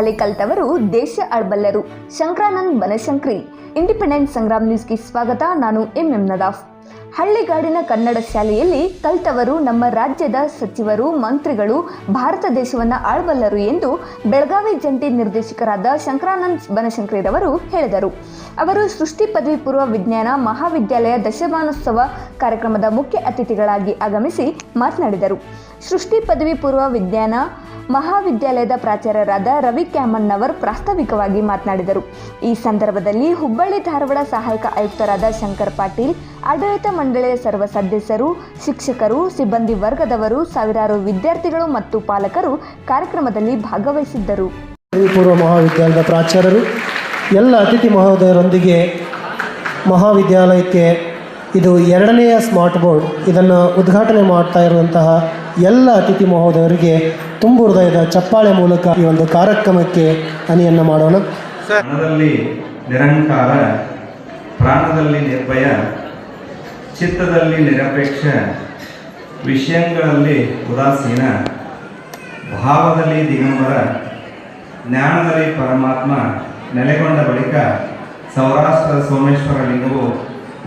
ಶಾಲೆ ಕಲ್ತವರು ದೇಶ ಅಳ್ಬಲ್ಲರು ಶಂಕರಾನಂದ್ ಬನಶಂಕರಿ, ಇಂಡಿಪೆಂಡೆಂಟ್ ಸಂಗ್ರಾಮ್ ನ್ಯೂಸ್ಗೆ ಸ್ವಾಗತ. ನಾನು ಎಂ. ಎಂ. ನದಾಫ್. ಹಳ್ಳಿಗಾಡಿನ ಕನ್ನಡ ಶಾಲೆಯಲ್ಲಿ ಕಲ್ತವರು ನಮ್ಮ ರಾಜ್ಯದ ಸಚಿವರು, ಮಂತ್ರಿಗಳು, ಭಾರತ ದೇಶವನ್ನು ಆಳ್ಬಲ್ಲರು ಎಂದು ಬೆಳಗಾವಿ ಜಂಟಿ ನಿರ್ದೇಶಕರಾದ ಶಂಕರಾನಂದ್ ಬನಶಂಕರಿರವರು ಹೇಳಿದರು. ಅವರು ಸೃಷ್ಟಿ ಪದವಿ ಪೂರ್ವ ವಿಜ್ಞಾನ ಮಹಾವಿದ್ಯಾಲಯ ದಶಮಾನೋತ್ಸವ ಕಾರ್ಯಕ್ರಮದ ಮುಖ್ಯ ಅತಿಥಿಗಳಾಗಿ ಆಗಮಿಸಿ ಮಾತನಾಡಿದರು. ಸೃಷ್ಟಿ ಪದವಿ ಪೂರ್ವ ವಿಜ್ಞಾನ ಮಹಾವಿದ್ಯಾಲಯದ ಪ್ರಾಚಾರ್ಯರಾದ ರವಿ ಕ್ಯಾಮನ್ನವರ್ ಪ್ರಾಸ್ತಾವಿಕವಾಗಿ ಮಾತನಾಡಿದರು. ಈ ಸಂದರ್ಭದಲ್ಲಿ ಹುಬ್ಬಳ್ಳಿ ಧಾರವಾಡ ಸಹಾಯಕ ಆಯುಕ್ತರಾದ ಶಂಕರ್ ಪಾಟೀಲ್, ಆಡಳಿತ ಮಂಡಳಿಯ ಸರ್ವ ಸದಸ್ಯರು, ಶಿಕ್ಷಕರು, ಸಿಬ್ಬಂದಿ ವರ್ಗದವರು, ಸಾವಿರಾರು ವಿದ್ಯಾರ್ಥಿಗಳು ಮತ್ತು ಪಾಲಕರು ಕಾರ್ಯಕ್ರಮದಲ್ಲಿ ಭಾಗವಹಿಸಿದ್ದರು. ಪೂರ್ವ ಮಹಾವಿದ್ಯಾಲಯದ ಪ್ರಾಚಾರ್ಯರು, ಎಲ್ಲ ಅತಿಥಿ ಮಹೋದಯರೊಂದಿಗೆ ಮಹಾವಿದ್ಯಾಲಯಕ್ಕೆ ಇದು ಎರಡನೆಯ ಸ್ಮಾರ್ಟ್ ಬೋರ್ಡ್. ಇದನ್ನು ಉದ್ಘಾಟನೆ ಮಾಡ್ತಾ ಇರುವಂತಹ ಎಲ್ಲ ಅತಿಥಿ ಮಹೋದಯರಿಗೆ ತುಂಬು ಹೃದಯದ ಚಪ್ಪಾಳೆ ಮೂಲಕ ಈ ಒಂದು ಕಾರ್ಯಕ್ರಮಕ್ಕೆ ಹನಿಯನ್ನು ಮಾಡೋಣ. ಮನದಲ್ಲಿ ನಿರಂಕಾರ, ಪ್ರಾಣದಲ್ಲಿ ನಿರ್ಭಯ, ಚಿತ್ತದಲ್ಲಿ ನಿರಪೇಕ್ಷ, ವಿಷಯಗಳಲ್ಲಿ ಉದಾಸೀನ, ಭಾವದಲ್ಲಿ ದಿಗಂಬರ, ಜ್ಞಾನದಲ್ಲಿ ಪರಮಾತ್ಮ ನೆಲೆಗೊಂಡ ಬಳಿಕ ಸೌರಾಷ್ಟ್ರದ ಸೋಮೇಶ್ವರ ಲಿಂಗವು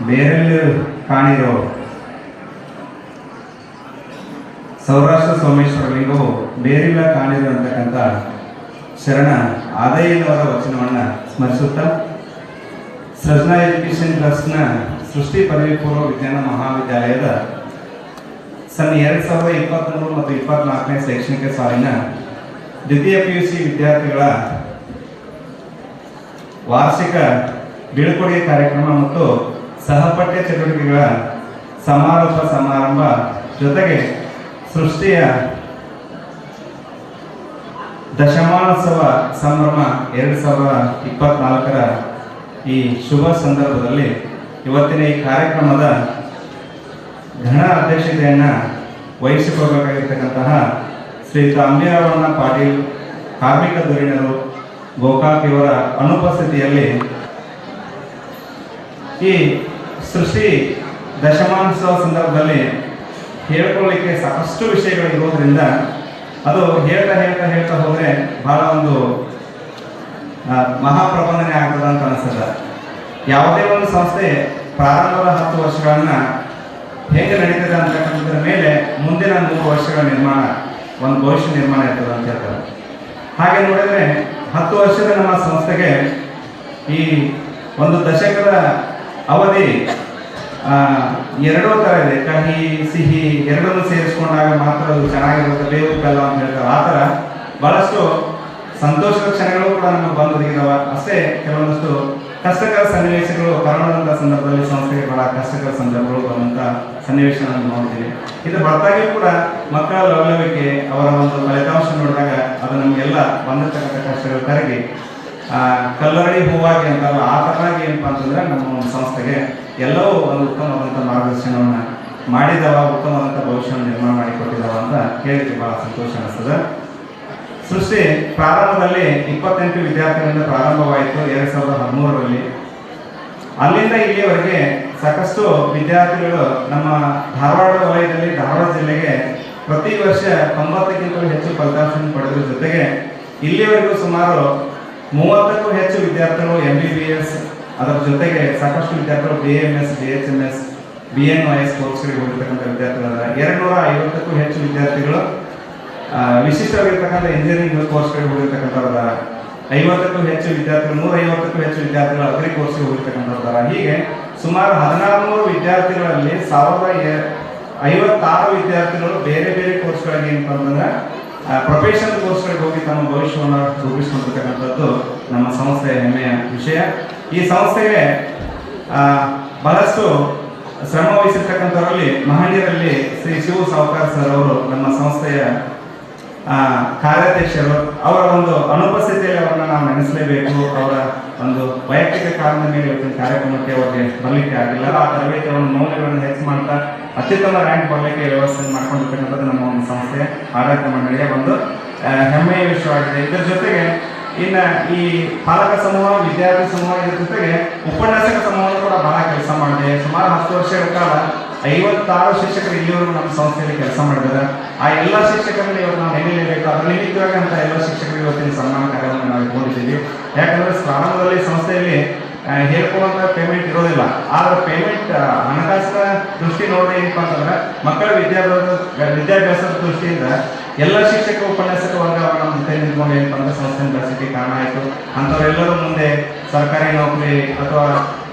ಬೇರೆಲ್ಲೂ ಕಾಣಿರೋ ಸೌರಾಷ್ಟ್ರ ಸೋಮೇಶ್ವರ ಲಿಂಗವು ಬೇರಿಲ್ಲ ಅಂತಕ್ಕಂಥ ಶರಣ ಆದಾಯದವರ ವಚನವನ್ನು ಸ್ಮರಿಸುತ್ತಾ, ಸೃಜನಾ ಎಜುಕೇಷನ್ ಟ್ರಸ್ಟ್ನ ಸೃಷ್ಟಿ ಪದವಿ ಪೂರ್ವ ವಿಜ್ಞಾನ ಮಹಾವಿದ್ಯಾಲಯದ ಸನ್ ಎರಡು ಸಾವಿರದ ಇಪ್ಪತ್ತ್ಮೂರು ಮತ್ತು ಇಪ್ಪತ್ನಾಲ್ಕನೇ ಶೈಕ್ಷಣಿಕ ಸಾಲಿನ ದ್ವಿತೀಯ ಪಿ ಯು ಸಿ ವಿದ್ಯಾರ್ಥಿಗಳ ವಾರ್ಷಿಕ ಬೀಳ್ಕೊಡುಗೆ ಕಾರ್ಯಕ್ರಮ ಮತ್ತು ಸಹಪಠ್ಯ ಚಟುವಟಿಕೆಗಳ ಸಮಾರೋಪ ಸಮಾರಂಭ ಜೊತೆಗೆ ಸೃಷ್ಟಿಯ ದಶಮಾನೋತ್ಸವ ಸಂಭ್ರಮ ಎರಡು ಸಾವಿರದ ಇಪ್ಪತ್ನಾಲ್ಕರ ಈ ಶುಭ ಸಂದರ್ಭದಲ್ಲಿ ಇವತ್ತಿನ ಈ ಕಾರ್ಯಕ್ರಮದ ಘನ ಅಧ್ಯಕ್ಷತೆಯನ್ನು ವಹಿಸಿಕೊಳ್ಬೇಕಾಗಿರ್ತಕ್ಕಂತಹ ಶ್ರೀ ತಾಂಬಿಯವಣ್ಣ ಪಾಟೀಲ್, ಕಾರ್ಮಿಕ ಧುರೀಣರು, ಗೋಕಾಕ್ ಇವರ ಅನುಪಸ್ಥಿತಿಯಲ್ಲಿ ಈ ಸೃಷ್ಟಿ ದಶಮಾನೋತ್ಸವ ಸಂದರ್ಭದಲ್ಲಿ ಹೇಳ್ಕೊಳ್ಳಿಕ್ಕೆ ಸಾಕಷ್ಟು ವಿಷಯಗಳು ಇರೋದ್ರಿಂದ ಅದು ಹೇಳ್ತಾ ಹೇಳ್ತಾ ಹೇಳ್ತಾ ಹೋದರೆ ಬಹಳ ಒಂದು ಮಹಾಪ್ರಬಂಧನೆ ಆಗ್ತದ ಅಂತ ಅನಿಸ್ತದ ಯಾವುದೇ ಒಂದು ಸಂಸ್ಥೆ ಪ್ರಾರಂಭದ ಹತ್ತು ವರ್ಷಗಳನ್ನ ಹೇಗೆ ನಡೀತದೆ ಅಂತಕ್ಕಂಥದ್ರ ಮೇಲೆ ಮುಂದಿನ ಮೂರು ವರ್ಷಗಳ ನಿರ್ಮಾಣ, ಒಂದು ಭವಿಷ್ಯ ನಿರ್ಮಾಣ ಇರ್ತದೆ ಅಂತ ಹೇಳ್ತಾರೆ. ಹಾಗೆ ನೋಡಿದ್ರೆ ಹತ್ತು ವರ್ಷದ ನಮ್ಮ ಸಂಸ್ಥೆಗೆ ಈ ಒಂದು ದಶಕದ ಅವಧಿ ಎರಡೂ ಥರ ಇದೆ. ಕಹಿ, ಸಿಹಿ, ಎರಡನ್ನೂ ಸೇರಿಸ್ಕೊಂಡಾಗ ಮಾತ್ರ ಅದು ಚೆನ್ನಾಗಿರುತ್ತೆ. ಬೇವು ಬೆಲ್ಲ ಅಂತ ಹೇಳ್ತಾರೆ. ಆ ಥರ ಬಹಳಷ್ಟು ಸಂತೋಷದ ಕ್ಷಣಗಳು ಕೂಡ ನಮಗೆ ಬಂದು ಅಷ್ಟೇ ಕೆಲವೊಂದಷ್ಟು ಕಷ್ಟಕರ ಸನ್ನಿವೇಶಗಳು ಕರೋನಾದಂಥ ಸಂದರ್ಭದಲ್ಲಿ ಸಂಸ್ಥೆಗೆ ಬಹಳ ಕಷ್ಟಕರ ಸಂದರ್ಭಗಳು ಬಂದಂಥ ಸನ್ನಿವೇಶ ನಾವು ನೋಡ್ತೀವಿ ಇದು ಬರ್ತಾಗಿಯೂ ಕೂಡ ಮಕ್ಕಳ ಲವಲವಿಕೆ ಅವರ ಒಂದು ಫಲಿತಾಂಶ ನೋಡಿದಾಗ ಅದು ನಮಗೆಲ್ಲ ಬಂದಿರತಕ್ಕಂಥ ಕಷ್ಟಗಳು ಕರಗಿ ಕಲ್ಲರಡಿ ಹೂವಾಗಿ ಅಂತಲ್ಲ, ಆ ಥರನಾಗಿ ಏನಪ್ಪ ಅಂತಂದ್ರೆ ನಮ್ಮ ಒಂದು ಸಂಸ್ಥೆಗೆ ಎಲ್ಲವೂ ಒಂದು ಉತ್ತಮವಾದಂಥ ಮಾರ್ಗದರ್ಶನವನ್ನು ಮಾಡಿದವ ಉತ್ತಮವಾದಂಥ ಭವಿಷ್ಯವನ್ನು ನಿರ್ಮಾಣ ಮಾಡಿಕೊಟ್ಟಿದ್ದಾವ ಅಂತ ಕೇಳಿಕ್ಕೆ ಬಹಳ ಸಂತೋಷ ಅನಿಸ್ತದೆ. ಸೃಷ್ಟಿ ಪ್ರಾರಂಭದಲ್ಲಿ ಇಪ್ಪತ್ತೆಂಟು ವಿದ್ಯಾರ್ಥಿಗಳಿಂದ ಪ್ರಾರಂಭವಾಯಿತು, ಎರಡು ಸಾವಿರದ ಹದಿಮೂರರಲ್ಲಿ. ಅಲ್ಲಿಂದ ಇಲ್ಲಿಯವರೆಗೆ ಸಾಕಷ್ಟು ವಿದ್ಯಾರ್ಥಿಗಳು ನಮ್ಮ ಧಾರವಾಡ ವಲಯದಲ್ಲಿ, ಧಾರವಾಡ ಜಿಲ್ಲೆಗೆ ಪ್ರತಿ ವರ್ಷ ತೊಂಬತ್ತಕ್ಕಿಂತಲೂ ಹೆಚ್ಚು ಫಲಿತಾಂಶ ಪಡೆದ ಜೊತೆಗೆ ಇಲ್ಲಿಯವರೆಗೂ ಸುಮಾರು ಮೂವತ್ತಕ್ಕೂ ಹೆಚ್ಚು ವಿದ್ಯಾರ್ಥಿಗಳು ಎಂ ಬಿ ಬಿ ಎಸ್ ಅದರ ಜೊತೆಗೆ ಸಾಕಷ್ಟು ವಿದ್ಯಾರ್ಥಿಗಳು B M S B H M S B N Y S ಕೋರ್ಸ್ಗಳಿಗೆ ಹೋಗಿರ್ತಕ್ಕಂಥ ವಿದ್ಯಾರ್ಥಿಗಳ ಎರಡು ನೂರ ಐವತ್ತಕ್ಕೂ ಹೆಚ್ಚು ವಿದ್ಯಾರ್ಥಿಗಳು ವಿಶಿಷ್ಟವಾಗಿರ್ತಕ್ಕಂಥ ಇಂಜಿನಿಯರಿಂಗ್ ಕೋರ್ಸ್ಗಳಿಗೆ ಹೋಗಿರ್ತಕ್ಕಂಥವ್ರ ಐವತ್ತಕ್ಕೂ ಹೆಚ್ಚು ವಿದ್ಯಾರ್ಥಿಗಳು ನೂರ ಐವತ್ತಕ್ಕೂ ಹೆಚ್ಚು ವಿದ್ಯಾರ್ಥಿಗಳು ಅಗ್ರಿ ಕೋರ್ಸ್ಗೆ ಹೋಗಿರ್ತಕ್ಕಂಥವ್ರ ಹೀಗೆ ಸುಮಾರು ಹದಿನಾರು ನೂರು ವಿದ್ಯಾರ್ಥಿಗಳಲ್ಲಿ ಸಾವಿರದ ಐವತ್ತಾರು ವಿದ್ಯಾರ್ಥಿಗಳು ಬೇರೆ ಬೇರೆ ಕೋರ್ಸ್ಗಳಿಗೆ ಏನಪ್ಪ ಅಂತಂದ್ರೆ ಪ್ರೊಫೆಷನಲ್ ಕೋರ್ಸ್ಗಳಿಗೆ ಹೋಗಿ ತಮ್ಮ ಭವಿಷ್ಯವನ್ನು ರೂಪಿಸಿಕೊಂಡಿರ್ತಕ್ಕಂಥದ್ದು ನಮ್ಮ ಸಂಸ್ಥೆಯ ಹೆಮ್ಮೆಯ ವಿಷಯ. ಈ ಸಂಸ್ಥೆಗೆ ಬಹಳಷ್ಟು ಶ್ರಮ ವಹಿಸಿರ್ತಕ್ಕಂಥವರಲ್ಲಿ ಮಹನೀಯರಲ್ಲಿ ಶ್ರೀ ಶಿವ ಸಾವುಕಾರ್ ಸರ್ ಅವರು ನಮ್ಮ ಸಂಸ್ಥೆಯ ಕಾರ್ಯಾಧ್ಯಕ್ಷರು, ಅವರ ಒಂದು ಅನುಪಸ್ಥಿತಿಯಲ್ಲಿ ಅವರನ್ನ ನಾವು ನೆನೆಸಲೇಬೇಕು. ಅವರ ಒಂದು ವೈಯಕ್ತಿಕ ಕಾರಣದ ಮೇಲೆ ಇವತ್ತಿನ ಕಾರ್ಯಕ್ರಮಕ್ಕೆ ಅವರಿಗೆ ಬರಲಿಕ್ಕೆ ಆಗಿಲ್ಲ. ಆ ತರಬೇತಿಯನ್ನು ಮೌಲ್ಯಗಳನ್ನು ಹೆಚ್ಚು ಮಾಡ್ತಾ ಅತ್ಯುತ್ತಮ ರ್ಯಾಂಕ್ ಬರಲಿಕ್ಕೆ ವ್ಯವಸ್ಥೆ ಮಾಡ್ಕೊಂಡಿರ್ತಕ್ಕಂಥದ್ದು ನಮ್ಮ ಒಂದು ಸಂಸ್ಥೆ, ಆಡಳಿತ ಮಂಡಳಿಯ ಒಂದು ಹೆಮ್ಮೆಯ ವಿಷಯವಾಗಿದೆ. ಇದರ ಜೊತೆಗೆ ಇನ್ನ ಈ ಪಾಲಕ ಸಮೂಹ, ವಿದ್ಯಾರ್ಥಿ ಸಮೂಹ ಇದರ ಜೊತೆಗೆ ಉಪನ್ಯಾಸಕ ಸಮೂಹ ಕೂಡ ಬಹಳ ಕೆಲಸ ಮಾಡಿದೆ. ಸುಮಾರು ಹತ್ತು ವರ್ಷಗಳ ಕಾಲ ಐವತ್ತಾರು ಶಿಕ್ಷಕರು ಇಲ್ಲಿವರೆಗೂ ನಮ್ಮ ಸಂಸ್ಥೆಯಲ್ಲಿ ಕೆಲಸ ಮಾಡಿದ್ದಾರೆ. ಆ ಎಲ್ಲ ಶಿಕ್ಷಕರಲ್ಲಿ ಇವತ್ತು ನಾವು ನೆನೆಯಲೇಬೇಕು ಅದರ ನಿಮಿತ್ತವಾಗಿ ಅಂತ ಎಲ್ಲ ಶಿಕ್ಷಕರು ಇವತ್ತಿನ ಸನ್ಮಾನ ಕಾರ್ಯವನ್ನು ನಾವು ಇಟ್ಕೊಂಡಿದ್ದೀವಿ. ಯಾಕಂದ್ರೆ ಪ್ರಾರಂಭದಲ್ಲಿ ಸಂಸ್ಥೆಯಲ್ಲಿ ಹೇಳ್ಕೊಳ್ಳುವಂತ ಪೇಮೆಂಟ್ ಇರೋದಿಲ್ಲ. ಆದ್ರೆ ಪೇಮೆಂಟ್ ಹಣಕಾಸಿನ ದೃಷ್ಟಿ ನೋಡಿ ಏನಪ್ಪ ಅಂತಂದ್ರೆ, ಮಕ್ಕಳ ವಿದ್ಯಾಭ್ಯಾಸ, ವಿದ್ಯಾಭ್ಯಾಸದ ದೃಷ್ಟಿಯಿಂದ ಎಲ್ಲ ಶಿಕ್ಷಕ ಉಪನ್ಯಾಸಕ ವರ್ಗ ಅವರ ನಮ್ಮ ಜೊತೆ ನಿಂತ್ಕೊಂಡು ಏನಪ್ಪ ಅಂದ್ರೆ ಸಂಸ್ಥೆ ಬೆಳೆಸಕ್ಕೆ ಕಾರಣ ಆಯಿತು. ಅಂಥವರೆಲ್ಲರೂ ಮುಂದೆ ಸರ್ಕಾರಿ ನೌಕರಿ ಅಥವಾ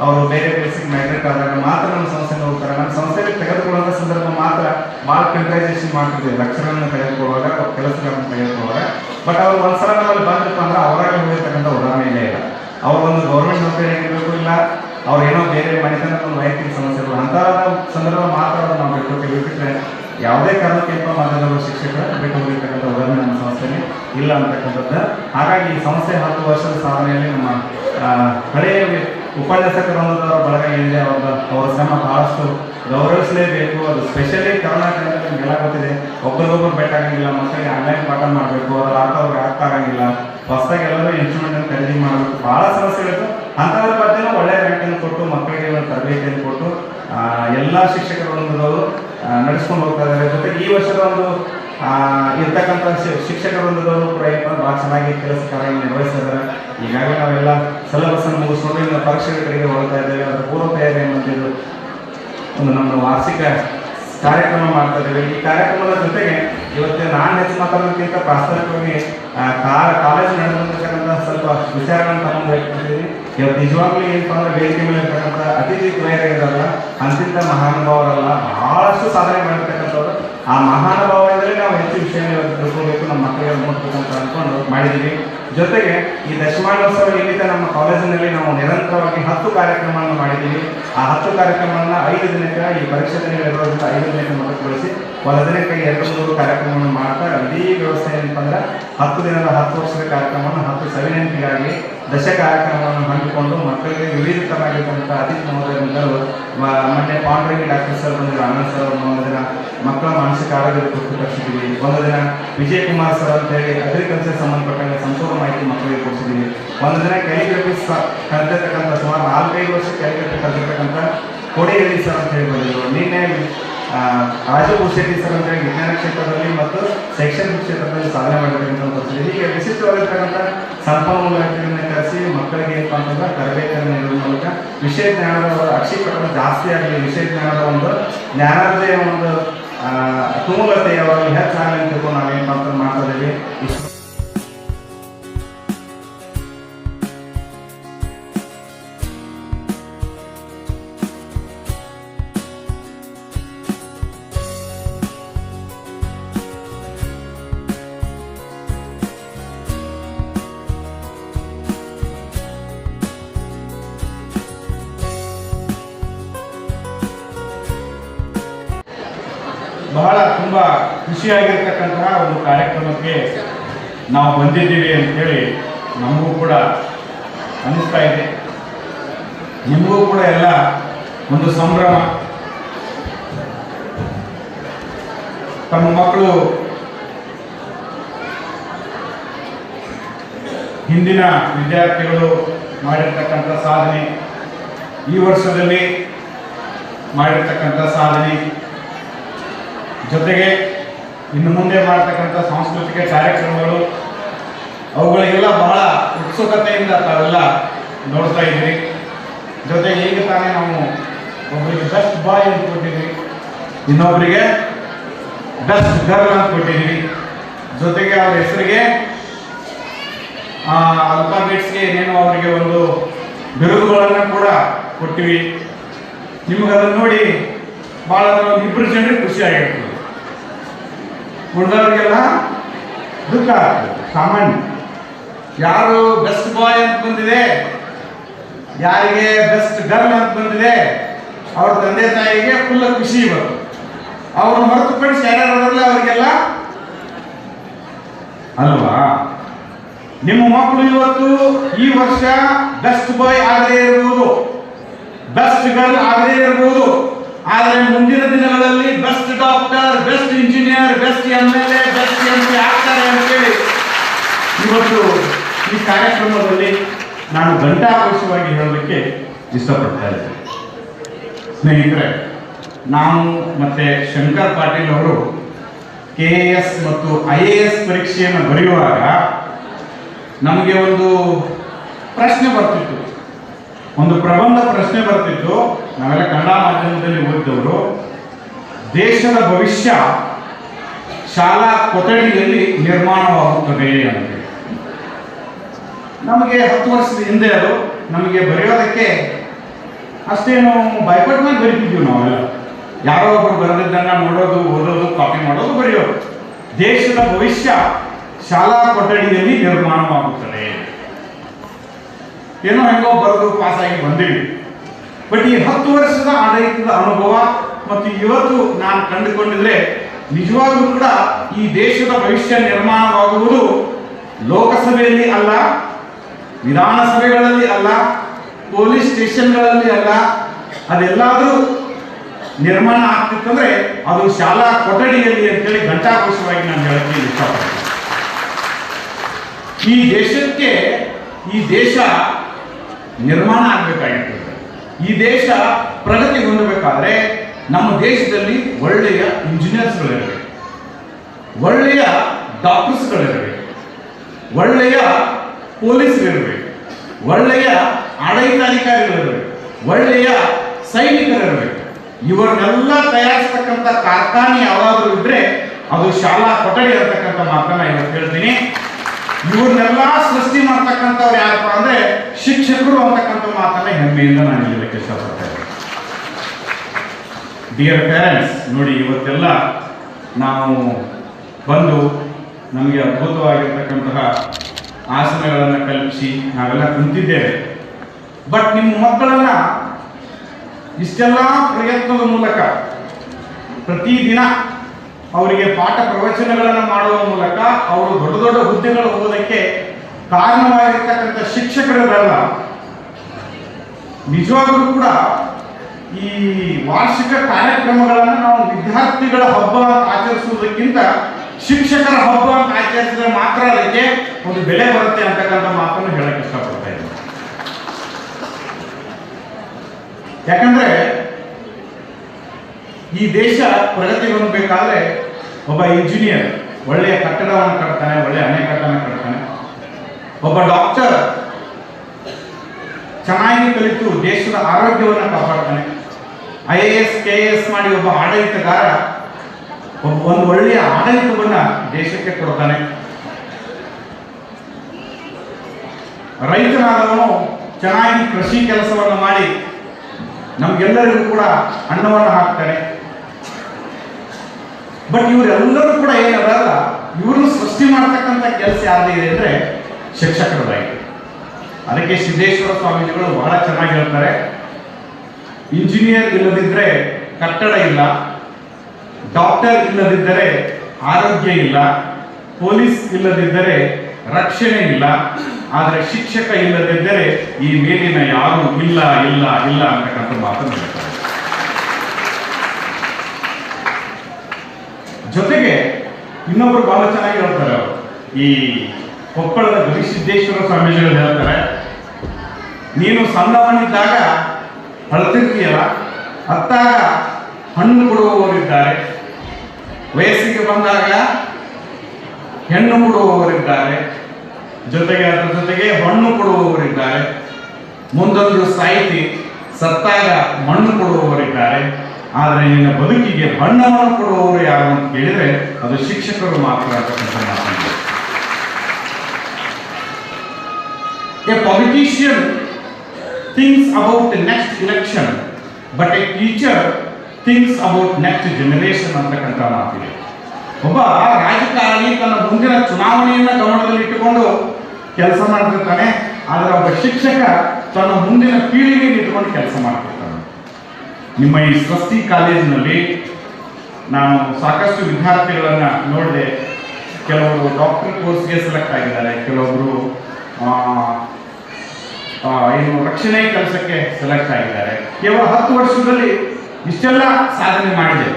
ಅವರು ಬೇರೆ ಬೇಸಿಕ್ ಮ್ಯಾಟ್ರಿಕ್ ಆದಾಗ ಮಾತ್ರ ನಮ್ಮ ಸಂಸ್ಥೆಗೆ ಹೋಗ್ತಾರೆ. ನಮ್ಮ ಸಂಸ್ಥೆಗೆ ತೆಗೆದುಕೊಳ್ಳುವಂಥ ಸಂದರ್ಭ ಮಾತ್ರ ಭಾಳ ಕ್ರಿಟೈಸೇಷನ್ ಮಾಡ್ತಿದ್ದೆ ಲಕ್ಷಗಳನ್ನು ತೆಗೆದುಕೊಳ್ಳುವಾಗ ಕೆಲಸಗಳನ್ನು ತೆಗೆದುಕೊಳ್ಳುವಾಗ ಬಟ್ ಅವ್ರು ಒಂದ್ಸಲ ನಮ್ಮಲ್ಲಿ ಬಂದ್ರಪ್ಪ ಅಂದ್ರೆ ಅವರಾಗ ಹೋಗಿರ್ತಕ್ಕಂಥ ಉದಾಹರಣೆ ಇಲ್ಲೇ ಇಲ್ಲ. ಅವ್ರು ಒಂದು ಗೌರ್ಮೆಂಟ್ ನೌಕರಿ ಆಗಿರ್ಬೇಕು ಇಲ್ಲ ಏನೋ ಬೇರೆ ಮನೆತನ ಒಂದು ವೈಯಕ್ತಿಕ ಸಮಸ್ಯೆಗಳು ಅಂತಹ ಸಂದರ್ಭ ಮಾತ್ರ ನಾವು ಬಿಟ್ಕೊಟ್ಟಿವಿ ಬಿಟ್ಟರೆ ಯಾವುದೇ ಕಾರಣಕ್ಕೆ ಮಾಧ್ಯಮದ ಶಿಕ್ಷಕರ ಭೇಟಿ ಹೋಗಿರ್ತಕ್ಕಂಥ ಉದಾಹರಣೆ ನಮ್ಮ ಸಂಸ್ಥೆಯಲ್ಲಿ ಇಲ್ಲ ಅಂತಕ್ಕಂಥದ್ದು. ಹಾಗಾಗಿ ಈ ಸಂಸ್ಥೆ ಹತ್ತು ವರ್ಷದ ಸಾಧನೆಯಲ್ಲಿ ನಮ್ಮ ಹಳೆಯ ಉಪನ್ಯಾಸಕರೊಂದರ ಬಳಗ ಏನಿದೆ ಅವರ ಅವರ ಶ್ರಮ ಬಹಳಷ್ಟು ಗೌರವಿಸಲೇಬೇಕು. ಅದು ಸ್ಪೆಷಲಿ ಕರ್ನಾಟಕದಲ್ಲಿ ನಿಮಗೆಲ್ಲ ಗೊತ್ತಿದೆ ಒಬ್ಬರಿಗೊಬ್ಬರು ಭೇಟಿ ಆಗಂಗಿಲ್ಲ ಮಕ್ಕಳಿಗೆ ಆನ್ಲೈನ್ ಪಾಠ ಮಾಡಬೇಕು ಅದ್ರ ಅರ್ಥ ಅವ್ರಿಗೆ ಹೊಸದಾಗಿ ಎಲ್ಲರೂ ಇನ್ಸ್ಟ್ರೂಮೆಂಟ್ ಅನ್ನು ಖರೀದಿ ಮಾಡಬೇಕು. ಬಹಳ ಸಮಸ್ಯೆಗಳಿತ್ತು ಅಂಥದ್ರ ಬಗ್ಗೆ ಒಳ್ಳೆಯ ರ್ಯಾಂಕನ್ನು ಕೊಟ್ಟು, ಮಕ್ಕಳಿಗೆ ಒಂದು ತರಬೇತಿಯನ್ನು ಕೊಟ್ಟು ಎಲ್ಲ ಶಿಕ್ಷಕರ ನಡೆಸ್ಕೊಂಡು ಹೋಗ್ತಾ ಇದ್ದಾರೆ. ಜೊತೆಗೆ ಈ ವರ್ಷದ ಒಂದು ಇರ್ತಕ್ಕಂಥ ಶಿಕ್ಷಕರ ಕೂಡ ಏನಪ್ಪ ಭಾಳ ಚೆನ್ನಾಗಿ ಕೆಲಸ ಕಾರ್ಯ ನಿರ್ವಹಿಸಿದ್ದಾರೆ ಈಗಾಗಲೇ ನಾವೆಲ್ಲ ಸಿಲೆಬಸ್ ಅನ್ನು ಮುಗಿಸ್ಕೊಂಡು ಇನ್ನು ಪರೀಕ್ಷೆಗಳ ಕಡೆಗೆ ಹೋಗ್ತಾ ಇದ್ದೇವೆ. ಅದರ ಪೂರ್ವ ತಯಾರಿ ಒಂದು ನಮ್ಮ ವಾರ್ಷಿಕ ಕಾರ್ಯಕ್ರಮ ಮಾಡ್ತಾ ಇದ್ದೇವೆ. ಈ ಕಾರ್ಯಕ್ರಮದ ಜೊತೆಗೆ ಇವತ್ತು ನಾನು ಹೆಚ್ಚು ಮಾತಾಡೋದಕ್ಕಿಂತ ಪ್ರಾಸ್ತಾವಿಕವಾಗಿ ಕಾಲೇಜ್ ಕಾ- ನಡೆದಿರ್ತಕ್ಕಂಥ ಸ್ವಲ್ಪ ವಿಚಾರಗಳನ್ನ ತಗೊಂಡು ಹೇಳ್ತಿದ್ದೀನಿ ಇವತ್ತು ನಿಜವಾಗ್ಲೂ ಏನಪ್ಪ ಅಂದ್ರೆ ವೇದಿಕೆ ಮೇಲೆ ಇರ್ತಕ್ಕಂಥ ಅತಿಥಿ ಗೃಹರಿರಲ್ಲ ಅಂತಿಂತ ಮಹಾನುಭಾವರಲ್ಲ, ಬಹಳಷ್ಟು ಸಾಧನೆ ಮಾಡಿರ್ತಕ್ಕಂಥವ್ರು ಆ ಮಹಾನುಭಾವ ಇದ್ರೆ ನಾವು ಹೆಚ್ಚು ವಿಷಯ ತಿಳ್ಕೊಬೇಕು, ನಮ್ಮ ಮಕ್ಕಳಿಗೆ ನೋಡ್ಬೇಕು ಅಂತ ಅನ್ಕೊಂಡು ಮಾಡಿದ್ದೀವಿ ಜೊತೆಗೆ ಈ ದಶಮಾನೋತ್ಸವ ನಿಮಿತ್ತ ನಮ್ಮ ಕಾಲೇಜಿನಲ್ಲಿ ನಾವು ನಿರಂತರವಾಗಿ ಹತ್ತು ಕಾರ್ಯಕ್ರಮವನ್ನು ಮಾಡಿದ್ದೀವಿ. ಆ ಹತ್ತು ಕಾರ್ಯಕ್ರಮವನ್ನು ಐದು ದಿನಕ್ಕೆ, ಈ ಪರೀಕ್ಷೆ ದಿನಗಳಿರೋದ್ರಿಂದ ಐದು ದಿನಕ್ಕೆ ಮೊದಲುಗೊಳಿಸಿ ಒಂದು ದಿನಕ್ಕೆ ಎರಡು ಮೂರು ಕಾರ್ಯಕ್ರಮವನ್ನು ಮಾಡ್ತಾ ಇಡೀ ವ್ಯವಸ್ಥೆ ಏನಪ್ಪ ಅಂದ್ರೆ ಹತ್ತು ದಿನದ ಹತ್ತು ವರ್ಷದ ಕಾರ್ಯಕ್ರಮವನ್ನು ಹತ್ತು ಸವಿನೆನಪಿಗಾಗಿ ದಶ ಕಾರ್ಯಕ್ರಮವನ್ನು ಹಮ್ಮಿಕೊಂಡು ಮಕ್ಕಳಿಗೆ ವಿವಿಧ ತರನಾಗಿರ್ತಕ್ಕಂಥ ಅತಿಥಿ ಮಹೋದಯರಿಂದಲೂ ಮೊನ್ನೆ ಪಾಂಡ್ರಂಗಿ ಡಾಕ್ಟರ್ ಸರ್ ಬಂದಿದ್ರು, ಆನಂದ್ ಸರ್ ಒಂದು ದಿನ ಮಕ್ಕಳ ಮಾನಸಿಕ ಆರೋಗ್ಯದ ಕುರಿತು ಕಲಿಸಿದ್ದೀವಿ ಒಂದು ದಿನ ವಿಜಯ್ ಕುಮಾರ್ ಸರ್ ಅಂತ ಹೇಳಿ ಅಗ್ರಿಕಲ್ಚರ್ ಸಂಬಂಧಪಟ್ಟಂಗೆ ಸಂಪೂರ್ಣ ಮಾಹಿತಿ ಮಕ್ಕಳಿಗೆ ಕೊಡಿಸಿದ್ದೀವಿ. ಒಂದು ದಿನ ಕ್ಯಾಲಿಗ್ರಫಿ ಕಲಿತಿರ್ತಕ್ಕಂಥ ಸುಮಾರು ನಾಲ್ಕೈದು ವರ್ಷ ಕ್ಯಾಲಿಗ್ರಫಿ ಕಲಿತಿರ್ತಕ್ಕಂಥ ಕೋಡಿಹಳ್ಳಿ ಸರ್ ಅಂತ ಹೇಳಿ ಬಂದಿದ್ರು. ನಿನ್ನೆ ಆ, ರಾಜು ಭೂಶೆಟ್ಟಿ ಸರ್ ಅಂತ ಹೇಳಿ ವಿಜ್ಞಾನ ಕ್ಷೇತ್ರದಲ್ಲಿ ಮತ್ತು ಶೈಕ್ಷಣಿಕ ಕ್ಷೇತ್ರದಲ್ಲಿ ಸಾಧನೆ ಮಾಡಿರ್ತಕ್ಕಂಥ ಪರಿಸ್ಥಿತಿ. ಹೀಗೆ ವಿಶಿಷ್ಟವಾಗಿರ್ತಕ್ಕಂಥ ಸಂಪನ್ಮೂಲ ವ್ಯಕ್ತಿಗಳನ್ನ ಕರೆಸಿ ಮಕ್ಕಳಿಗೆ ಏನಪ್ಪ ಅಂತಂದ್ರೆ ತರಬೇತಿಯನ್ನು ನೀಡುವ ಮೂಲಕ ವಿಷಯ ಜ್ಞಾನದ ಅಕ್ಷಿಪಟನ ಜಾಸ್ತಿ ಆಗಲಿ. ವಿಷಯ ಜ್ಞಾನದ ಒಂದು ಜ್ಞಾನದೇ ಒಂದು ತುಮುಲತೆ ಅವರಲ್ಲಿ ಹೆಚ್ಚಾಗಲಿ ಅಂತ ಅಂತ ಮಾಡ್ತಾ ಇದ್ದೀವಿ. ಖುಷಿಯಾಗಿರ್ತಕ್ಕಂತಹ ಒಂದು ಕಾರ್ಯಕ್ರಮಕ್ಕೆ ನಾವು ಬಂದಿದ್ದೀವಿ ಅಂತೇಳಿ ನಮಗೂ ಕೂಡ ಅನ್ನಿಸ್ತಾ ಇದೆ. ನಿಮಗೂ ಕೂಡ ಎಲ್ಲ ಒಂದು ಸಂಭ್ರಮ. ತಮ್ಮ ಮಕ್ಕಳು ಹಿಂದಿನ ವಿದ್ಯಾರ್ಥಿಗಳು ಮಾಡಿರ್ತಕ್ಕಂಥ ಸಾಧನೆ, ಈ ವರ್ಷದಲ್ಲಿ ಮಾಡಿರ್ತಕ್ಕಂಥ ಸಾಧನೆ ಜೊತೆಗೆ ಇನ್ನು ಮುಂದೆ ಮಾಡ್ತಕ್ಕಂಥ ಸಾಂಸ್ಕೃತಿಕ ಕಾರ್ಯಕ್ರಮಗಳು, ಅವುಗಳಿಗೆಲ್ಲ ಬಹಳ ಉತ್ಸುಕತೆಯಿಂದ ತಾವೆಲ್ಲ ನೋಡ್ತಾ ಇದ್ದೀರಿ. ಜೊತೆಗೆ ಈಗ ತಾನೇ ನಾವು ಒಬ್ಬರಿಗೆ ಬೆಸ್ಟ್ ಬಾಯ್ ಅಂತ ಕೊಟ್ಟಿದ್ದೀವಿ ಇನ್ನೊಬ್ಬರಿಗೆ ಬೆಸ್ಟ್ ಗರ್ಲ್ ಅಂತ ಕೊಟ್ಟಿದ್ದೀವಿ ಜೊತೆಗೆ ಅವ್ರ ಹೆಸರಿಗೆ ಅಲ್ಫಾಬೆಟ್ಸ್ಗೆ ಏನೇನು ಅವರಿಗೆ ಒಂದು ಬಿರುದುಗಳನ್ನು ಕೂಡ ಕೊಟ್ಟಿವಿ. ನಿಮ್ಗೆ ಅದನ್ನು ನೋಡಿ ಭಾಳ ಇಬ್ಬರು ಜನರಿಗೆ ಖುಷಿ ಆಗಿರ್ತದೆ. ಉಳಿದವ್ರಿಗೆಲ್ಲ ದುಃಖ ಆಗ್ತದೆ. ಸಾಮಾನ್ಯ. ಯಾರು ಬೆಸ್ಟ್ ಬಾಯ್ ಅಂತ ಬಂದಿದೆ, ಯಾರಿಗೆ ಬೆಸ್ಟ್ ಗರ್ಲ್ ಅಂತ ಬಂದಿದೆ, ಅವ್ರ ತಂದೆ ತಾಯಿಗೆ ಫುಲ್ ಖುಷಿ ಇವತ್ತು ಅವ್ರನ್ನ ಹೊರತುಪಡಿಸಿ ಯಾರ್ಯಾರು ಅವರಲ್ಲ ಅವರಿಗೆಲ್ಲ? ಅಲ್ವಾ? ನಿಮ್ಮ ಮಕ್ಕಳು ಇವತ್ತು ಈ ವರ್ಷ ಬೆಸ್ಟ್ ಬಾಯ್ ಆಗದೇ ಇರಬಹುದು ಬೆಸ್ಟ್ ಗರ್ಲ್ ಆಗದೇ ಇರಬಹುದು ಆದರೆ ಮುಂದಿನ ದಿನಗಳಲ್ಲಿ best doctor best engineer best M L A best M P ಆಗ್ತಾರೆ ಅಂತೇಳಿ ಇವತ್ತು ಈ ಕಾರ್ಯಕ್ರಮದಲ್ಲಿ ನಾನು ಘಂಟಾಘೋಷವಾಗಿ ಹೇಳಲಿಕ್ಕೆ ಇಷ್ಟಪಡ್ತಾ ಇದ್ದೇನೆ. ಸ್ನೇಹಿತರೆ ನಾವು ಮತ್ತೆ ಶಂಕರ್ ಪಾಟೀಲ್ ಅವರು ಕೆ ಎ ಎಸ್ ಮತ್ತು ಐ ಎ ಎಸ್ ಪರೀಕ್ಷೆಯನ್ನು ಬರೆಯುವಾಗ ನಮಗೆ ಒಂದು ಪ್ರಶ್ನೆ ಬರ್ತಿತ್ತು. ಒಂದು ಪ್ರಬಂಧ ಪ್ರಶ್ನೆ ಬರ್ತಿತ್ತು. ನಾವೆಲ್ಲ ಕನ್ನಡ ಮಾಧ್ಯಮದಲ್ಲಿ ಓದಿದವರು. ದೇಶದ ಭವಿಷ್ಯ ಶಾಲಾ ಕೊಠಡಿಯಲ್ಲಿ ನಿರ್ಮಾಣವಾಗುತ್ತದೆ ಅಂತ ನಮಗೆ ಹತ್ತು ವರ್ಷದ ಹಿಂದೆ ಅದು. ನಮಗೆ ಬರೆಯೋದಕ್ಕೆ ಅಷ್ಟೇನು ಭಯಪಟ್ಟ ಮೇಲೆ ಬರೀತಿದ್ವಿ ನಾವೆಲ್ಲ. ಯಾರೋ ಒಬ್ರು ಬರೆದಿದ್ದನ್ನ ನೋಡೋದು, ಓದೋದು ಕಾಪಿ ಮಾಡೋದು, ಬರೆಯೋದು. ದೇಶದ ಭವಿಷ್ಯ ಶಾಲಾ ಕೊಠಡಿಯಲ್ಲಿ ನಿರ್ಮಾಣವಾಗುತ್ತದೆ. ಏನೋ ಹೆಂಗೋ ಬರೆದು ಪಾಸಾಗಿ ಬಂದೀವಿ. ಬಟ್ ಈ ಹತ್ತು ವರ್ಷದ ಆಡಳಿತದ ಅನುಭವ ಮತ್ತು ಇವತ್ತು ನಾನು ಕಂಡುಕೊಂಡಿದ್ರೆ ನಿಜವಾಗ್ಲೂ ಕೂಡ ಈ ದೇಶದ ಭವಿಷ್ಯ ನಿರ್ಮಾಣವಾಗುವುದು ಲೋಕಸಭೆಯಲ್ಲಿ ಅಲ್ಲ, ವಿಧಾನಸಭೆಗಳಲ್ಲಿ ಅಲ್ಲ, ಪೊಲೀಸ್ ಸ್ಟೇಷನ್ಗಳಲ್ಲಿ ಅಲ್ಲ, ಅದೆಲ್ಲಾದರೂ ನಿರ್ಮಾಣ ಆಗ್ತಿತ್ತಂದ್ರೆ ಅದು ಶಾಲಾ ಕೊಠಡಿಯಲ್ಲಿ ಅಂತೇಳಿ ಘಂಟಾಘೋಷವಾಗಿ ನಾನು ಹೇಳಕ್ಕೆ ಇಷ್ಟಪಡ್ತೀನಿ. ಈ ದೇಶಕ್ಕೆ, ಈ ದೇಶ ನಿರ್ಮಾಣ ಆಗಬೇಕಾಗಿರ್ತದೆ ಈ ದೇಶ ಪ್ರಗತಿ ಹೊಂದಬೇಕಾದ್ರೆ ನಮ್ಮ ದೇಶದಲ್ಲಿ ಒಳ್ಳೆಯ ಇಂಜಿನಿಯರ್ಸ್ಗಳಿರಬೇಕು ಒಳ್ಳೆಯ ಡಾಕ್ಟರ್ಸ್ಗಳಿರಬೇಕು ಒಳ್ಳೆಯ ಪೊಲೀಸರಿರಬೇಕು ಒಳ್ಳೆಯ ಆಡಳಿತಾಧಿಕಾರಿಗಳಿರಬೇಕು. ಒಳ್ಳೆಯ ಸೈನಿಕರಿರಬೇಕು ಇವರನ್ನೆಲ್ಲ ತಯಾರಿಸ್ತಕ್ಕಂಥ ಕಾರ್ಖಾನೆ ಯಾವಾದರೂ ಇದ್ರೆ ಅದು ಶಾಲಾ ಕೊಠಡಿ ಅಂತಕ್ಕಂಥ ಮಾತನ್ನ ಇವತ್ತು ಹೇಳ್ತೀನಿ. ಇವ್ರನ್ನೆಲ್ಲ ಸೃಷ್ಟಿ ಮಾಡ್ತಕ್ಕಂಥವ್ರು ಯಾರಪ್ಪ ಅಂದ್ರೆ ಶಿಕ್ಷಕರು ಅಂತಕ್ಕಂಥ ಮಾತನ್ನ ಹೆಮ್ಮೆಯಿಂದ ನಾನು ಹೇಳಲಿಕ್ಕೆ ಇಷ್ಟಪಡ್ತೇನೆ ಡಿಯರ್ ಪೇರೆಂಟ್ಸ್ ನೋಡಿ, ಇವತ್ತೆಲ್ಲ ನಾವು ಬಂದು ನಮಗೆ ಅದ್ಭುತವಾಗಿರ್ತಕ್ಕಂತಹ ಆಸನಗಳನ್ನು ಕಲ್ಪಿಸಿ ನಾವೆಲ್ಲ ಕುಂತಿದ್ದೇವೆ. ಬಟ್ ನಿಮ್ಮ ಮಕ್ಕಳನ್ನ ಇಷ್ಟೆಲ್ಲ ಪ್ರಯತ್ನದ ಮೂಲಕ ಪ್ರತಿದಿನ ಅವರಿಗೆ ಪಾಠ ಪ್ರವಚನಗಳನ್ನು ಮಾಡುವ ಮೂಲಕ ಅವರು ದೊಡ್ಡ ದೊಡ್ಡ ಹುದ್ದೆಗಳು ಹೋಗೋದಕ್ಕೆ ಕಾರಣವಾಗಿರ್ತಕ್ಕಂಥ ಶಿಕ್ಷಕರಲ್ಲ ನಿಜವಾಗ್ಲೂ ಕೂಡ ಈ ವಾರ್ಷಿಕ ಕಾರ್ಯಕ್ರಮಗಳನ್ನು ನಾವು ವಿದ್ಯಾರ್ಥಿಗಳ ಹಬ್ಬ ಅಂತ ಆಚರಿಸುವುದಕ್ಕಿಂತ ಶಿಕ್ಷಕರ ಹಬ್ಬ ಅಂತ ಆಚರಿಸಿದ್ರೆ ಮಾತ್ರ ಅದಕ್ಕೆ ಒಂದು ಬೆಲೆ ಬರುತ್ತೆ ಅಂತಕ್ಕಂಥ ಮಾತನ್ನು ಹೇಳಕ್ಕೆ ಇಷ್ಟಪಡ್ತಾ ಇದ್ದೀನಿ. ಯಾಕಂದ್ರೆ ಈ ದೇಶ ಪ್ರಗತಿ ಹೊಂದಬೇಕಾದ್ರೆ ಒಬ್ಬ ಇಂಜಿನಿಯರ್ ಒಳ್ಳೆಯ ಕಟ್ಟಡವನ್ನು ಕಟ್ತಾನೆ, ಒಳ್ಳೆಯ ಅಣೆಕಟ್ಟನ್ನು ಕಟ್ತಾನೆ. ಒಬ್ಬ ಡಾಕ್ಟರ್ ಚೆನ್ನಾಗಿ ಕಲಿತು ದೇಶದ ಆರೋಗ್ಯವನ್ನು ಕಾಪಾಡ್ತಾನೆ. I A S K S ಮಾಡಿ ಒಬ್ಬ ಆಡಳಿತಗಾರ ಒಂದು ಒಳ್ಳೆಯ ಆಡಳಿತವನ್ನ ದೇಶಕ್ಕೆ ಕೊಡ್ತಾನೆ. ರೈತನಾದವನು ಚೆನ್ನಾಗಿ ಕೃಷಿ ಕೆಲಸವನ್ನು ಮಾಡಿ ನಮ್ಗೆಲ್ಲರಿಗೂ ಕೂಡ ಅನ್ನವನ್ನು ಹಾಕ್ತಾರೆ. ಬಟ್ ಇವರೆಲ್ಲರೂ ಕೂಡ ಏನದಲ್ಲ ಇವರು ಸೃಷ್ಟಿ ಮಾಡ್ತಕ್ಕಂಥ ಕೆಲಸ ಯಾರ್ದಿದೆ ಅಂದ್ರೆ ಶಿಕ್ಷಕರದಾಗಿದೆ ಅದಕ್ಕೆ ಸಿದ್ದೇಶ್ವರ ಸ್ವಾಮೀಜಿಗಳು ಬಹಳ ಚೆನ್ನಾಗಿ ಹೇಳ್ತಾರೆ. ಇಂಜಿನಿಯರ್ ಇಲ್ಲದಿದ್ದರೆ ಕಟ್ಟಡ ಇಲ್ಲ. ಡಾಕ್ಟರ್ ಇಲ್ಲದಿದ್ದರೆ ಆರೋಗ್ಯ ಇಲ್ಲ. ಪೊಲೀಸ್ ಇಲ್ಲದಿದ್ದರೆ ರಕ್ಷಣೆ ಇಲ್ಲ. ಆದರೆ ಶಿಕ್ಷಕ ಇಲ್ಲದಿದ್ದರೆ ಈ ಮೇಲಿನ ಯಾರು ಇಲ್ಲ ಇಲ್ಲ ಇಲ್ಲ ಅಂತಕ್ಕಂಥ ಮಾತನ್ನು ಹೇಳ್ತಾರೆ. ಜೊತೆಗೆ ಇನ್ನೊಬ್ರು ಬಹಳ ಚೆನ್ನಾಗಿ ಹೇಳ್ತಾರೆ ಅವರು. ಈ ಕೊಪ್ಪಳದ ಗವಿಸಿದ್ದೇಶ್ವರ ಸ್ವಾಮೀಜಿಗಳು ಹೇಳ್ತಾರೆ, ನೀನು ಸಣ್ಣವನಿದ್ದಾಗ ಅಳ್ತಿರ್ತೀಯಲ್ಲ ಅತ್ತಾಗ ಹಣ್ಣು ಕೊಡುವವರಿದ್ದಾರೆ. ವಯಸ್ಸಿಗೆ ಬಂದಾಗ ಹೆಣ್ಣು ಕೊಡುವವರಿದ್ದಾರೆ ಜೊತೆಗೆ ಅದರ ಜೊತೆಗೆ ಹಣ್ಣು ಕೊಡುವವರಿದ್ದಾರೆ. ಮುಂದೊಂದು ಸಾಹಿತಿ ಸತ್ತಾಗ ಮಣ್ಣು ಕೊಡುವವರಿದ್ದಾರೆ. ಆದರೆ ನಿನ್ನ ಬದುಕಿಗೆ ಬಣ್ಣವನ್ನು ಕೊಡುವವರು ಯಾರು ಅಂತ ಕೇಳಿದ್ರೆ ಅದು ಶಿಕ್ಷಕರು ಮಾತ್ರ a politician thinks about next election but a teacher things about next generation ಅಂತಕ್ಕಂಥ ಮಾತಿದೆ ಒಬ್ಬ ರಾಜಕಾರಣಿ ತನ್ನ ಮುಂದಿನ ಚುನಾವಣೆಯನ್ನ ಗಮನದಲ್ಲಿ ಇಟ್ಟುಕೊಂಡು ಕೆಲಸ ಮಾಡ್ತಿರ್ತಾನೆ, ಆದರೆ ಒಬ್ಬ ಶಿಕ್ಷಕ ತನ್ನ ಮುಂದಿನ ಪೀಳಿಗೆಗೆ ಇಟ್ಟುಕೊಂಡು ಕೆಲಸ ಮಾಡ್ತಿರ್ತಾನೆ. ನಿಮ್ಮ ಈ ಸ್ವಸ್ತಿ ಕಾಲೇಜಿನಲ್ಲಿ ನಾನು ಸಾಕಷ್ಟು ವಿದ್ಯಾರ್ಥಿಗಳನ್ನ ನೋಡಿದೆ. ಕೆಲವರು ಡಾಕ್ಟರ್ ಕೋರ್ಸ್ಗೆ ಸೆಲೆಕ್ಟ್ ಆಗಿದ್ದಾರೆ ಕೆಲವೊಬ್ಬರು ಏನು ರಕ್ಷಣೆ ಕೆಲಸಕ್ಕೆ ಸೆಲೆಕ್ಟ್ ಆಗಿದ್ದಾರೆ. ಕೇವಲ ಹತ್ತು ವರ್ಷದಲ್ಲಿ ಇಷ್ಟೆಲ್ಲ ಸಾಧನೆ ಮಾಡಿದೆ.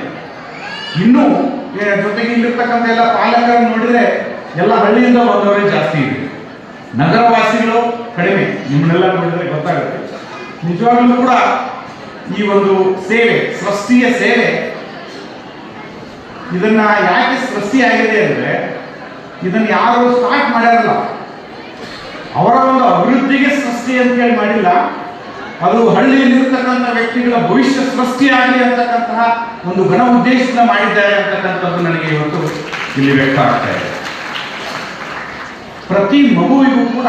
ಇನ್ನೂ ಜೊತೆಗೆ ಇಲ್ಲಿರ್ತಕ್ಕಂಥ ಎಲ್ಲ ಪಾಲಕರನ್ನು ನೋಡಿದ್ರೆ ಎಲ್ಲ ಹಳ್ಳಿಯಿಂದ ಬಂದವರೇ ಜಾಸ್ತಿ ಇದೆ. ನಗರವಾಸಿಗಳು ಕಡಿಮೆ. ನಿಮ್ಮನ್ನೆಲ್ಲ ನೋಡಿದ್ರೆ ಗೊತ್ತಾಗುತ್ತೆ. ನಿಜವಾಗ್ಲೂ ಕೂಡ ಈ ಒಂದು ಸೇವೆ ಸೃಷ್ಟಿಯ ಸೇವೆ, ಇದನ್ನ ಯಾಕೆ ಸೃಷ್ಟಿಯಾಗಿದೆ ಅಂದ್ರೆ ಇದನ್ನ ಯಾರು ಸ್ಟಾರ್ಟ್ ಮಾಡ್ಯಾರಲ್ಲ. ಅವರ ಒಂದು ಅಭಿವೃದ್ಧಿಗೆ ಸೃಷ್ಟಿ ಅಂತ ಹೇಳಿ ಮಾಡಿಲ್ಲ. ಅದು ಹಳ್ಳಿಯಲ್ಲಿರ್ತಕ್ಕಂಥ ವ್ಯಕ್ತಿಗಳ ಭವಿಷ್ಯ ಸೃಷ್ಟಿಯಾಗಲಿ ಅಂತಕ್ಕಂತಹ ಒಂದು ಘನ ಉದ್ದೇಶದಿಂದ ಮಾಡಿದ್ದಾರೆ ಅಂತಕ್ಕಂಥದ್ದು ನನಗೆ ಇವತ್ತು ಇಲ್ಲಿ ವ್ಯಕ್ತ ಆಗ್ತಾ ಇದೆ. ಪ್ರತಿ ಮಗುವಿಗೂ ಕೂಡ